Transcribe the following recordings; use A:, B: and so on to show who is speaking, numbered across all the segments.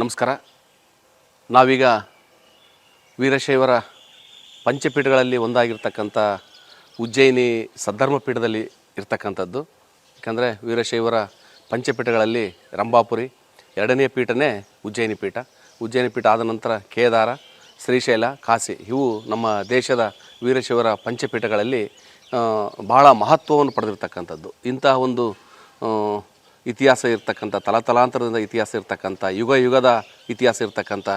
A: ನಮಸ್ಕಾರ. ನಾವೀಗ ವೀರಶೈವರ ಪಂಚಪೀಠಗಳಲ್ಲಿ ಒಂದಾಗಿರ್ತಕ್ಕಂಥ ಉಜ್ಜಯಿನಿ ಸದ್ಧರ್ಮ ಪೀಠದಲ್ಲಿ ಇರ್ತಕ್ಕಂಥದ್ದು. ಯಾಕಂದರೆ ವೀರಶೈವರ ಪಂಚಪೀಠಗಳಲ್ಲಿ ರಂಭಾಪುರಿ, ಎರಡನೇ ಪೀಠನೇ ಉಜ್ಜಯಿನಿ ಪೀಠ. ಉಜ್ಜಯಿನಿ ಪೀಠ ಆದ ನಂತರ ಕೇದಾರ, ಶ್ರೀಶೈಲ, ಕಾಶಿ, ಇವು ನಮ್ಮ ದೇಶದ ವೀರಶೈವರ ಪಂಚಪೀಠಗಳಲ್ಲಿ ಭಾಳ ಮಹತ್ವವನ್ನು ಪಡೆದಿರ್ತಕ್ಕಂಥದ್ದು. ಇಂತಹ ಒಂದು ಇತಿಹಾಸ ಇರ್ತಕ್ಕಂಥ, ತಲತಲಾಂತರದಿಂದ ಇತಿಹಾಸ ಇರ್ತಕ್ಕಂಥ, ಯುಗ ಯುಗದ ಇತಿಹಾಸ ಇರ್ತಕ್ಕಂಥ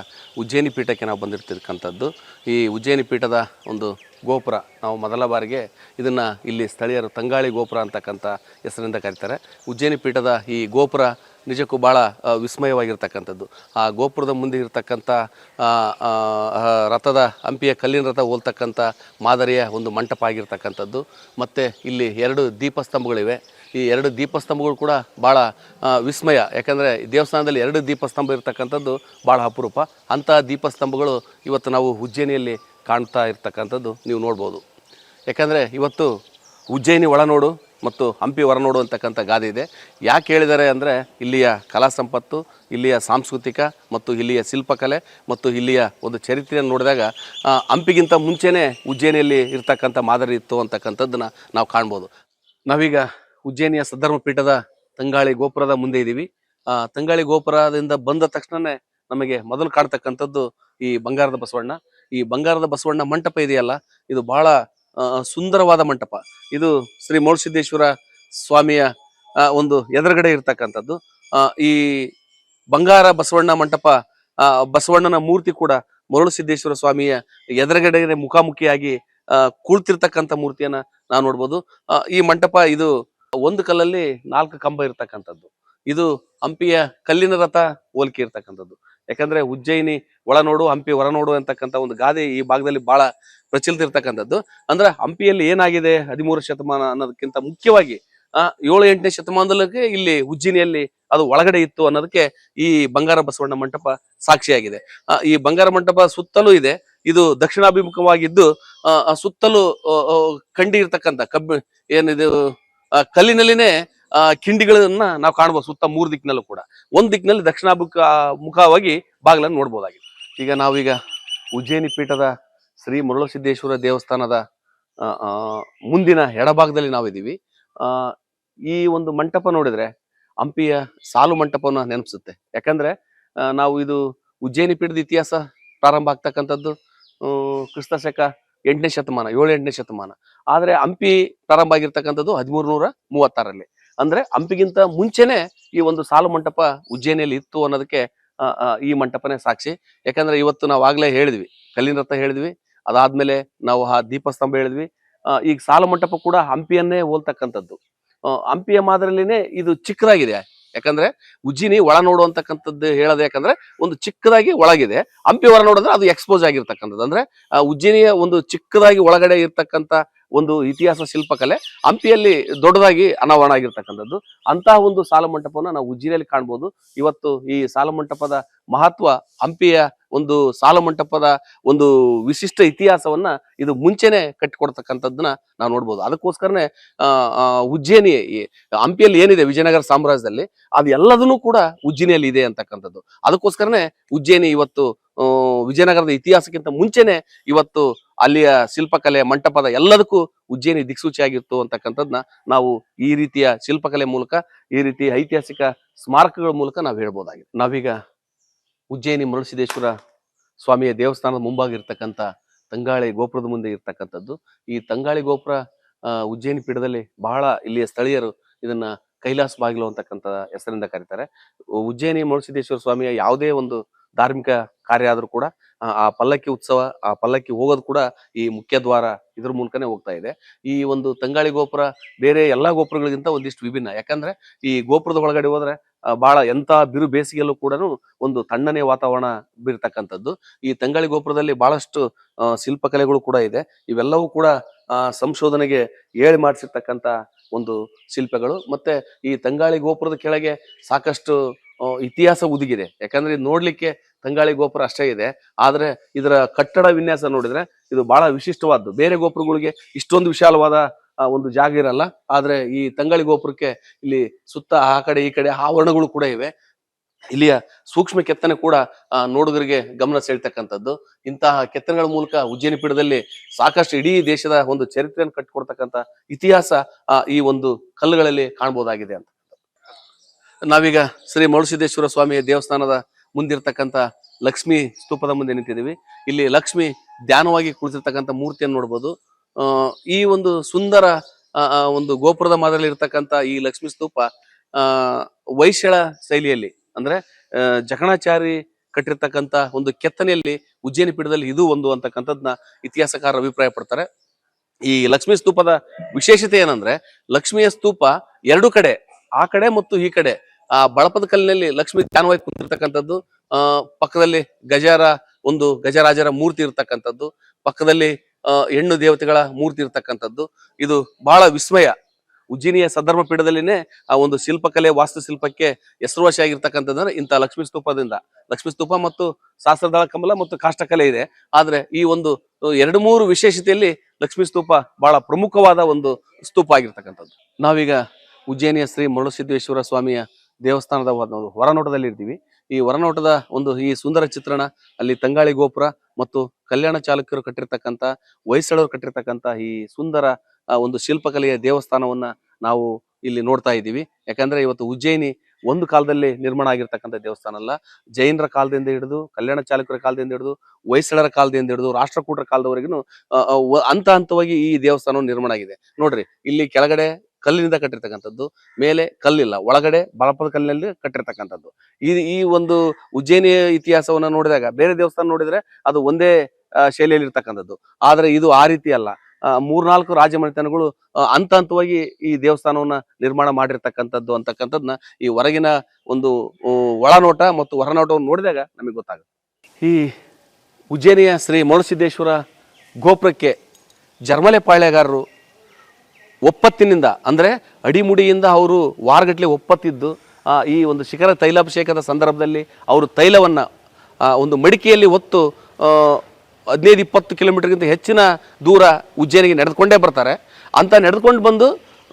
A: ಉಜ್ಜಯಿನಿ ಪೀಠಕ್ಕೆ ನಾವು ಬಂದಿರ್ತಿರ್ತಕ್ಕಂಥದ್ದು ಈ ಉಜ್ಜಯಿನಿ ಪೀಠದ ಒಂದು ಗೋಪುರ ನಾವು ಮೊದಲ ಬಾರಿಗೆ ಇದನ್ನು ಇಲ್ಲಿ ಸ್ಥಳೀಯರು ತಂಗಾಳಿ ಗೋಪುರ ಅಂತಕ್ಕಂಥ ಹೆಸರಿಂದ ಕರೀತಾರೆ. ಉಜ್ಜಯಿನಿ ಪೀಠದ ಈ ಗೋಪುರ ನಿಜಕ್ಕೂ ಭಾಳ ವಿಸ್ಮಯವಾಗಿರ್ತಕ್ಕಂಥದ್ದು. ಆ ಗೋಪುರದ ಮುಂದೆ ಇರತಕ್ಕಂಥ ರಥದ ಹಂಪಿಯ ಕಲ್ಲಿನ ರಥ ಹೋಲ್ತಕ್ಕಂಥ ಮಾದರಿಯ ಒಂದು ಮಂಟಪ ಆಗಿರ್ತಕ್ಕಂಥದ್ದು. ಮತ್ತು ಇಲ್ಲಿ ಎರಡು ದೀಪಸ್ತಂಭಗಳಿವೆ. ಈ ಎರಡು ದೀಪಸ್ತಂಭಗಳು ಕೂಡ ಭಾಳ ವಿಸ್ಮಯ. ಯಾಕಂದರೆ ದೇವಸ್ಥಾನದಲ್ಲಿ ಎರಡು ದೀಪಸ್ತಂಭ ಇರತಕ್ಕಂಥದ್ದು ಭಾಳ ಅಪರೂಪ. ಅಂತಹ ದೀಪಸ್ತಂಭಗಳು ಇವತ್ತು ನಾವು ಉಜ್ಜಯಿನಿಯಲ್ಲಿ ಕಾಣ್ತಾ ಇರ್ತಕ್ಕಂಥದ್ದು ನೀವು ನೋಡ್ಬೋದು. ಯಾಕಂದರೆ ಇವತ್ತು ಉಜ್ಜಯಿನಿ ಒಳನೋಡು ಮತ್ತು ಹಂಪಿ ಹೊರನೋಡು ಅಂತಕ್ಕಂಥ ಗಾದೆ ಇದೆ. ಯಾಕೆ ಹೇಳಿದ್ದಾರೆ ಅಂದರೆ ಇಲ್ಲಿಯ ಕಲಾ ಸಂಪತ್ತು, ಇಲ್ಲಿಯ ಸಾಂಸ್ಕೃತಿಕ ಮತ್ತು ಇಲ್ಲಿಯ ಶಿಲ್ಪಕಲೆ ಮತ್ತು ಇಲ್ಲಿಯ ಒಂದು ಚರಿತ್ರೆಯನ್ನು ನೋಡಿದಾಗ ಹಂಪಿಗಿಂತ ಮುಂಚೆನೇ ಉಜ್ಜಯಿನಿಯಲ್ಲಿ ಇರ್ತಕ್ಕಂಥ ಮಾದರಿ ಇತ್ತು ಅಂತಕ್ಕಂಥದ್ದನ್ನು ನಾವು ಕಾಣ್ಬೋದು. ನಾವೀಗ ಉಜ್ಜಯಿನಿಯ ಸದ್ಧರ್ಮ ಪೀಠದ ತಂಗಾಳಿ ಗೋಪುರದ ಮುಂದೆ ಇದ್ದೀವಿ. ತಂಗಾಳಿ ಗೋಪುರದಿಂದ ಬಂದ ತಕ್ಷಣನೇ ನಮಗೆ ಮೊದಲು ಕಾಣ್ತಕ್ಕಂಥದ್ದು ಈ ಬಂಗಾರದ ಬಸವಣ್ಣ. ಈ ಬಂಗಾರದ ಬಸವಣ್ಣ ಮಂಟಪ ಇದೆಯಲ್ಲ, ಇದು ಬಹಳ ಸುಂದರವಾದ ಮಂಟಪ. ಇದು ಶ್ರೀ ಮೌಳಸಿದ್ದೇಶ್ವರ ಸ್ವಾಮಿಯ ಒಂದು ಎದುರುಗಡೆ ಇರ್ತಕ್ಕಂಥದ್ದು. ಈ ಬಂಗಾರ ಬಸವಣ್ಣ ಮಂಟಪ ಬಸವಣ್ಣನ ಮೂರ್ತಿ ಕೂಡ ಮರುಳಸಿದ್ದೇಶ್ವರ ಸ್ವಾಮಿಯ ಎದುರುಗಡೆ ಮುಖಾಮುಖಿಯಾಗಿ ಕುಳಿತಿರ್ತಕ್ಕಂಥ ಮೂರ್ತಿಯನ್ನ ನಾವು ನೋಡ್ಬೋದು. ಈ ಮಂಟಪ ಇದು ಒಂದು ಕಲ್ಲಲ್ಲಿ ನಾಲ್ಕು ಕಂಬ ಇರ್ತಕ್ಕಂಥದ್ದು. ಇದು ಹಂಪಿಯ ಕಲ್ಲಿನ ರಥ ಹೋಲಿಕೆ ಇರ್ತಕ್ಕಂಥದ್ದು. ಯಾಕಂದ್ರೆ ಉಜ್ಜಯಿನಿ ಒಳನೋಡು ಹಂಪಿ ಹೊರನೋಡು ಅಂತಕ್ಕಂಥ ಒಂದು ಗಾದೆ ಈ ಭಾಗದಲ್ಲಿ ಬಹಳ ಪ್ರಚಲಿತ ಇರ್ತಕ್ಕಂಥದ್ದು. ಅಂದ್ರೆ ಹಂಪಿಯಲ್ಲಿ ಏನಾಗಿದೆ ಹದಿಮೂರು ಶತಮಾನ ಅನ್ನೋದಕ್ಕಿಂತ ಮುಖ್ಯವಾಗಿ ಆ ಏಳು ಎಂಟನೇ ಶತಮಾನದಲ್ಲೇ ಇಲ್ಲಿ ಉಜ್ಜಿನಿಯಲ್ಲಿ ಅದು ಒಳಗಡೆ ಇತ್ತು ಅನ್ನೋದಕ್ಕೆ ಈ ಬಂಗಾರ ಬಸವಣ್ಣ ಮಂಟಪ ಸಾಕ್ಷಿಯಾಗಿದೆ. ಈ ಬಂಗಾರ ಮಂಟಪ ಸುತ್ತಲೂ ಇದೆ. ಇದು ದಕ್ಷಿಣಾಭಿಮುಖವಾಗಿದ್ದು ಆ, ಸುತ್ತಲೂ ಕಂಡಿ ಇರ್ತಕ್ಕಂಥ ಕಬ್ಬ ಏನಿದು ಕಲ್ಲಿನಲ್ಲಿನೇ ಕಿಂಡಿಗಳನ್ನ ನಾವು ಕಾಣಬಹುದು ಸುತ್ತ ಮೂರು ದಿಕ್ಕಿನಲ್ಲೂ ಕೂಡ. ಒಂದ್ ದಿಕ್ಕಿನಲ್ಲಿ ದಕ್ಷಿಣಾಭಿಮುಖ ಮುಖವಾಗಿ ಬಾಗಿಲನ್ನು ನೋಡ್ಬೋದಾಗಿದೆ. ಈಗ ನಾವೀಗ ಉಜ್ಜಯಿನಿ ಪೀಠದ ಶ್ರೀ ಮರುಳಸಿದ್ದೇಶ್ವರ ದೇವಸ್ಥಾನದ ಮುಂದಿನ ಎಡಭಾಗದಲ್ಲಿ ನಾವಿದ್ದೀವಿ. ಈ ಒಂದು ಮಂಟಪ ನೋಡಿದ್ರೆ ಹಂಪಿಯ ಸಾಲು ಮಂಟಪವನ್ನು ನೆನಪಿಸುತ್ತೆ. ಯಾಕಂದ್ರೆ ನಾವು ಇದು ಉಜ್ಜಯಿನಿ ಪೀಠದ ಇತಿಹಾಸ ಪ್ರಾರಂಭ ಆಗ್ತಕ್ಕಂಥದ್ದು ಕ್ರಿಸ್ತ ಶಕ ಎಂಟನೇ ಶತಮಾನ ಏಳು ಎಂಟನೇ ಶತಮಾನ. ಆದರೆ ಹಂಪಿ ಪ್ರಾರಂಭ ಆಗಿರ್ತಕ್ಕಂಥದ್ದು ಹದಿಮೂರು ನೂರ ಮೂವತ್ತಾರಲ್ಲಿ ಅಂದ್ರೆ ಹಂಪಿಗಿಂತ ಮುಂಚೆನೇ ಈ ಒಂದು ಸಾಲು ಮಂಟಪ ಉಜ್ಜಯಿನಿಯಲ್ಲಿ ಇತ್ತು ಅನ್ನೋದಕ್ಕೆ ಈ ಮಂಟಪನೇ ಸಾಕ್ಷಿ. ಯಾಕಂದ್ರೆ ಇವತ್ತು ನಾವು ಆಗ್ಲೇ ಹೇಳಿದ್ವಿ, ಕಲ್ಲಿನ ರಥ ಹೇಳಿದ್ವಿ. ಅದಾದ್ಮೇಲೆ ನಾವು ಆ ದೀಪಸ್ತಂಭ ಹೇಳಿದ್ವಿ. ಈಗ ಸಾಲು ಮಂಟಪ ಕೂಡ ಹಂಪಿಯನ್ನೇ ಹೋಲ್ತಕ್ಕಂಥದ್ದು. ಹಂಪಿಯ ಮಾದರಿಲಿನೇ ಇದು ಚಿಕ್ಕದಾಗಿದೆ. ಯಾಕಂದ್ರೆ ಉಜ್ಜಿನಿ ಒಳ ನೋಡುವಂತಕ್ಕಂಥದ್ದು ಹೇಳೋದು ಯಾಕಂದ್ರೆ ಒಂದು ಚಿಕ್ಕದಾಗಿ ಒಳಗಿದೆ. ಹಂಪಿ ಹೊರ ನೋಡಿದ್ರೆ ಅದು ಎಕ್ಸ್ಪೋಸ್ ಆಗಿರ್ತಕ್ಕಂಥದ್ದು. ಅಂದ್ರೆ ಉಜ್ಜಿನಿಯ ಒಂದು ಚಿಕ್ಕದಾಗಿ ಒಳಗಡೆ ಇರ್ತಕ್ಕಂಥ ಒಂದು ಇತಿಹಾಸ ಶಿಲ್ಪಕಲೆ ಹಂಪಿಯಲ್ಲಿ ದೊಡ್ಡದಾಗಿ ಅನಾವರಣ ಆಗಿರ್ತಕ್ಕಂಥದ್ದು. ಅಂತಹ ಒಂದು ಸಾಲ ಮಂಟಪವನ್ನ ನಾವು ಉಜ್ಜಿನಿಯಲ್ಲಿ ಕಾಣ್ಬೋದು. ಇವತ್ತು ಈ ಸಾಲ ಮಂಟಪದ ಮಹತ್ವ ಹಂಪಿಯ ಒಂದು ಸಾಲ ಮಂಟಪದ ಒಂದು ವಿಶಿಷ್ಟ ಇತಿಹಾಸವನ್ನ ಇದು ಮುಂಚೆನೆ ಕಟ್ಟಿಕೊಡ್ತಕ್ಕಂಥದ್ದನ್ನ ನಾವು ನೋಡ್ಬೋದು. ಅದಕ್ಕೋಸ್ಕರನೇ ಉಜ್ಜಯಿನಿ ಹಂಪಿಯಲ್ಲಿ ಏನಿದೆ ವಿಜಯನಗರ ಸಾಮ್ರಾಜ್ಯದಲ್ಲಿ, ಅದು ಎಲ್ಲದನ್ನೂ ಕೂಡ ಉಜ್ಜಿನಿಯಲ್ಲಿ ಇದೆ ಅಂತಕ್ಕಂಥದ್ದು. ಅದಕ್ಕೋಸ್ಕರನೇ ಉಜ್ಜಯಿನಿ ಇವತ್ತು ವಿಜಯನಗರದ ಇತಿಹಾಸಕ್ಕಿಂತ ಮುಂಚೆನೆ ಇವತ್ತು ಅಲ್ಲಿಯ ಶಿಲ್ಪಕಲೆ ಮಂಟಪದ ಎಲ್ಲದಕ್ಕೂ ಉಜ್ಜಯಿನಿ ದಿಕ್ಸೂಚಿಯಾಗಿತ್ತು ಅಂತಕ್ಕಂಥದ್ನ ನಾವು ಈ ರೀತಿಯ ಶಿಲ್ಪಕಲೆ ಮೂಲಕ, ಈ ರೀತಿ ಐತಿಹಾಸಿಕ ಸ್ಮಾರಕಗಳ ಮೂಲಕ ನಾವು ಹೇಳ್ಬೋದಾಗಿದೆ. ನಾವೀಗ ಉಜ್ಜಯಿನಿ ಮರುಳಸಿದ್ದೇಶ್ವರ ಸ್ವಾಮಿಯ ದೇವಸ್ಥಾನದ ಮುಂಭಾಗ ಇರ್ತಕ್ಕಂಥ ತಂಗಾಳಿ ಗೋಪುರದ ಮುಂದೆ ಇರ್ತಕ್ಕಂಥದ್ದು. ಈ ತಂಗಾಳಿ ಗೋಪುರ ಉಜ್ಜಯಿನಿ ಪೀಠದಲ್ಲಿ ಬಹಳ ಇಲ್ಲಿಯ ಸ್ಥಳೀಯರು ಇದನ್ನ ಕೈಲಾಸ ಬಾಗಿಲು ಅಂತಕ್ಕಂಥ ಹೆಸರಿಂದ ಕರೀತಾರೆ. ಉಜ್ಜಯಿನಿ ಮರುಳಸಿದ್ದೇಶ್ವರ ಸ್ವಾಮಿಯ ಯಾವುದೇ ಒಂದು ಧಾರ್ಮಿಕ ಕಾರ್ಯ ಆದ್ರೂ ಕೂಡ ಆ, ಪಲ್ಲಕ್ಕಿ ಉತ್ಸವ ಆ ಪಲ್ಲಕ್ಕಿ ಹೋಗೋದು ಕೂಡ ಈ ಮುಖ್ಯ ದ್ವಾರ ಇದ್ರ ಮೂಲಕನೇ ಹೋಗ್ತಾ ಇದೆ. ಈ ಒಂದು ತಂಗಾಳಿ ಗೋಪುರ ಬೇರೆ ಎಲ್ಲಾ ಗೋಪುರಗಳಿಗಿಂತ ಒಂದಿಷ್ಟು ವಿಭಿನ್ನ. ಯಾಕಂದ್ರೆ ಈ ಗೋಪುರದ ಒಳಗಡೆ ಹೋದ್ರೆ ಬಹಳ ಎಂತ ಬಿರು ಬೇಸಿಗೆಯಲ್ಲೂ ಕೂಡ ಒಂದು ತಣ್ಣನೆಯ ವಾತಾವರಣ ಬೀರ್ತಕ್ಕಂಥದ್ದು. ಈ ತಂಗಾಳಿ ಗೋಪುರದಲ್ಲಿ ಬಹಳಷ್ಟು ಶಿಲ್ಪಕಲೆಗಳು ಕೂಡ ಇದೆ. ಇವೆಲ್ಲವೂ ಕೂಡ ಸಂಶೋಧನೆಗೆ ಹೇಳಿ ಮಾಡಿಸಿರ್ತಕ್ಕಂಥ ಒಂದು ಶಿಲ್ಪಗಳು. ಮತ್ತೆ ಈ ತಂಗಾಳಿ ಗೋಪುರದ ಕೆಳಗೆ ಸಾಕಷ್ಟು ಇತಿಹಾಸ ಉದುಗಿದೆ. ಯಾಕಂದ್ರೆ ನೋಡ್ಲಿಕ್ಕೆ ತಂಗಾಳಿ ಗೋಪುರ ಅಷ್ಟೇ ಇದೆ. ಆದ್ರೆ ಇದರ ಕಟ್ಟಡ ವಿನ್ಯಾಸ ನೋಡಿದ್ರೆ ಇದು ಬಹಳ ವಿಶಿಷ್ಟವಾದ್ದು. ಬೇರೆ ಗೋಪುರಗಳಿಗೆ ಇಷ್ಟೊಂದು ವಿಶಾಲವಾದ ಒಂದು ಜಾಗ ಇರಲ್ಲ. ಆದ್ರೆ ಈ ತಂಗಾಳಿ ಗೋಪುರಕ್ಕೆ ಇಲ್ಲಿ ಸುತ್ತ ಆ ಕಡೆ ಈ ಕಡೆ ಆವರಣಗಳು ಕೂಡ ಇವೆ. ಇಲ್ಲಿಯ ಸೂಕ್ಷ್ಮ ಕೆತ್ತನೆ ಕೂಡ ನೋಡುಗರಿಗೆ ಗಮನ ಸೆಳ್ತಕ್ಕಂಥದ್ದು. ಇಂತಹ ಕೆತ್ತನೆಗಳ ಮೂಲಕ ಉಜ್ಜಯಿನಿ ಪೀಠದಲ್ಲಿ ಸಾಕಷ್ಟು ಇಡೀ ದೇಶದ ಒಂದು ಚರಿತ್ರೆಯನ್ನು ಕಟ್ಟಿಕೊಡ್ತಕ್ಕಂಥ ಇತಿಹಾಸ ಈ ಒಂದು ಕಲ್ಲುಗಳಲ್ಲಿ ಕಾಣಬಹುದಾಗಿದೆ ಅಂತ. ನಾವೀಗ ಶ್ರೀ ಮರುಸಿದ್ದೇಶ್ವರ ಸ್ವಾಮಿಯ ದೇವಸ್ಥಾನದ ಮುಂದಿರ್ತಕ್ಕಂಥ ಲಕ್ಷ್ಮಿ ಸ್ತೂಪದ ಮುಂದೆ ನಿಂತಿದ್ದೀವಿ. ಇಲ್ಲಿ ಲಕ್ಷ್ಮಿ ಧ್ಯಾನವಾಗಿ ಕುಳಿತಿರ್ತಕ್ಕಂಥ ಮೂರ್ತಿಯನ್ನು ನೋಡ್ಬೋದು. ಈ ಒಂದು ಸುಂದರ ಒಂದು ಗೋಪುರದ ಮಾದರಿಯಲ್ಲಿ ಇರ್ತಕ್ಕಂಥ ಈ ಲಕ್ಷ್ಮಿ ಸ್ತೂಪ ವೈಶ್ಯಳ ಶೈಲಿಯಲ್ಲಿ, ಅಂದ್ರೆ ಜಕಣಾಚಾರಿ ಕಟ್ಟಿರ್ತಕ್ಕಂಥ ಒಂದು ಕೆತ್ತನೆಯಲ್ಲಿ ಉಜ್ಜಯಿನಿ ಪೀಠದಲ್ಲಿ ಇದು ಒಂದು ಅಂತಕ್ಕಂಥದ್ನ ಇತಿಹಾಸಕಾರರು ಅಭಿಪ್ರಾಯ ಪಡ್ತಾರೆ ಈ ಲಕ್ಷ್ಮೀ ಸ್ತೂಪದ ವಿಶೇಷತೆ ಏನಂದ್ರೆ, ಲಕ್ಷ್ಮಿಯ ಸ್ತೂಪ ಎರಡು ಕಡೆ, ಆ ಕಡೆ ಮತ್ತು ಈ ಕಡೆ ಆ ಬಳಪದ ಕಲ್ಲಿನಲ್ಲಿ ಲಕ್ಷ್ಮಿ ಧ್ಯಾನವಾಗಿ ಕುಂತಿರ್ತಕ್ಕಂಥದ್ದು ಪಕ್ಕದಲ್ಲಿ ಗಜರ, ಒಂದು ಗಜರಾಜರ ಮೂರ್ತಿ ಇರ್ತಕ್ಕಂಥದ್ದು, ಪಕ್ಕದಲ್ಲಿ ಹೆಣ್ಣು ದೇವತೆಗಳ ಮೂರ್ತಿ ಇರ್ತಕ್ಕಂಥದ್ದು. ಇದು ಬಹಳ ವಿಸ್ಮಯ. ಉಜ್ಜಿನಿಯ ಸದರ್ಮ ಪೀಠದಲ್ಲಿನೇ ಆ ಒಂದು ಶಿಲ್ಪಕಲೆ, ವಾಸ್ತುಶಿಲ್ಪಕ್ಕೆ ಹೆಸರುವಾಸಿಯಾಗಿರ್ತಕ್ಕಂಥದ್ದು ಇಂಥ ಲಕ್ಷ್ಮೀ ಸ್ತೂಪದಿಂದ. ಲಕ್ಷ್ಮೀ ಸ್ತೂಪ ಮತ್ತು ಶಾಸ್ತ್ರದಳ ಕಮಲ ಮತ್ತು ಕಾಷ್ಟಕಲೆ ಇದೆ. ಆದ್ರೆ ಈ ಒಂದು, ಎರಡು ಮೂರು ವಿಶೇಷತೆಯಲ್ಲಿ ಲಕ್ಷ್ಮೀ ಸ್ತೂಪ ಬಹಳ ಪ್ರಮುಖವಾದ ಒಂದು ಸ್ತೂಪ ಆಗಿರ್ತಕ್ಕಂಥದ್ದು. ನಾವೀಗ ಉಜ್ಜಯನಿಯ ಶ್ರೀ ಮರುಳಸಿದ್ದೇಶ್ವರ ಸ್ವಾಮಿಯ ದೇವಸ್ಥಾನದ ಒಂದು ಹೊರನೋಟದಲ್ಲಿ ಇರ್ತೀವಿ. ಈ ಹೊರನೋಟದ ಒಂದು ಈ ಸುಂದರ ಚಿತ್ರಣ, ಅಲ್ಲಿ ತಂಗಾಳಿ ಗೋಪುರ ಮತ್ತು ಕಲ್ಯಾಣ ಚಾಲುಕ್ಯರು ಕಟ್ಟಿರ್ತಕ್ಕಂಥ, ಹೊಯ್ಸಳರು ಕಟ್ಟಿರ್ತಕ್ಕಂಥ ಈ ಸುಂದರ ಒಂದು ಶಿಲ್ಪಕಲೆಯ ದೇವಸ್ಥಾನವನ್ನ ನಾವು ಇಲ್ಲಿ ನೋಡ್ತಾ ಇದ್ದೀವಿ. ಯಾಕಂದ್ರೆ ಇವತ್ತು ಉಜ್ಜಯಿನಿ ಒಂದು ಕಾಲದಲ್ಲಿ ನಿರ್ಮಾಣ ಆಗಿರ್ತಕ್ಕಂಥ ದೇವಸ್ಥಾನ ಅಲ್ಲ. ಜೈನರ ಕಾಲದಿಂದ ಹಿಡಿದು, ಕಲ್ಯಾಣ ಚಾಲುಕ್ಯರ ಕಾಲದಿಂದ ಹಿಡಿದು, ಹೊಯ್ಸಳರ ಕಾಲದಿಂದ ಹಿಡಿದು, ರಾಷ್ಟ್ರಕೂಟರ ಕಾಲದವರೆಗೂ ಹಂತ ಹಂತವಾಗಿ ಈ ದೇವಸ್ಥಾನವು ನಿರ್ಮಾಣ ಆಗಿದೆ. ನೋಡ್ರಿ, ಇಲ್ಲಿ ಕೆಳಗಡೆ ಕಲ್ಲಿನಿಂದ ಕಟ್ಟಿರ್ತಕ್ಕಂಥದ್ದು. ಮೇಲೆ ಕಲ್ಲಿಲ್ಲ, ಒಳಗಡೆ ಬಳಪದ ಕಲ್ಲಿನಲ್ಲಿ ಕಟ್ಟಿರ್ತಕ್ಕಂಥದ್ದು. ಈ ಈ ಒಂದು ಉಜ್ಜಯಿನಿ ಇತಿಹಾಸವನ್ನ ನೋಡಿದಾಗ, ಬೇರೆ ದೇವಸ್ಥಾನ ನೋಡಿದ್ರೆ ಅದು ಒಂದೇ ಶೈಲಿಯಲ್ಲಿ ಇರ್ತಕ್ಕಂಥದ್ದು ಆದ್ರೆ ಇದು ಆ ರೀತಿ ಅಲ್ಲ. ಮೂರ್ನಾಲ್ಕು ರಾಜಮನೆತನಗಳು ಹಂತ ಹಂತವಾಗಿ ಈ ದೇವಸ್ಥಾನವನ್ನ ನಿರ್ಮಾಣ ಮಾಡಿರ್ತಕ್ಕಂಥದ್ದು ಅಂತಕ್ಕಂಥದ್ನ ಈ ಹೊರಗಿನ ಒಂದು ಒಳನೋಟ ಮತ್ತು ಹೊರನೋಟವನ್ನು ನೋಡಿದಾಗ ನಮಗೆ ಗೊತ್ತಾಗುತ್ತೆ. ಈ ಉಜ್ಜಯಿನಿಯ ಶ್ರೀ ಮರುಸಿದ್ದೇಶ್ವರ ಗೋಪುರಕ್ಕೆ ಜರ್ಮಲೆ ಪಾಳ್ಯಗಾರರು ಒಪ್ಪತ್ತಿನಿಂದ, ಅಂದರೆ ಅಡಿಮುಡಿಯಿಂದ ಅವರು ವಾರಗಟ್ಟಲೆ ಒಪ್ಪತ್ತಿದ್ದು ಈ ಒಂದು ಶಿಖರ ತೈಲಾಭಿಷೇಕದ ಸಂದರ್ಭದಲ್ಲಿ ಅವರು ತೈಲವನ್ನು ಒಂದು ಮಡಿಕೆಯಲ್ಲಿ ಹೊತ್ತು ಹದಿನೈದು, ಇಪ್ಪತ್ತು ಕಿಲೋಮೀಟರ್ಗಿಂತ ಹೆಚ್ಚಿನ ದೂರ ಉಜ್ಜಯನಿಗೆ ನಡೆದುಕೊಂಡೇ ಬರ್ತಾರೆ. ಅಂತ ನಡೆದುಕೊಂಡು ಬಂದು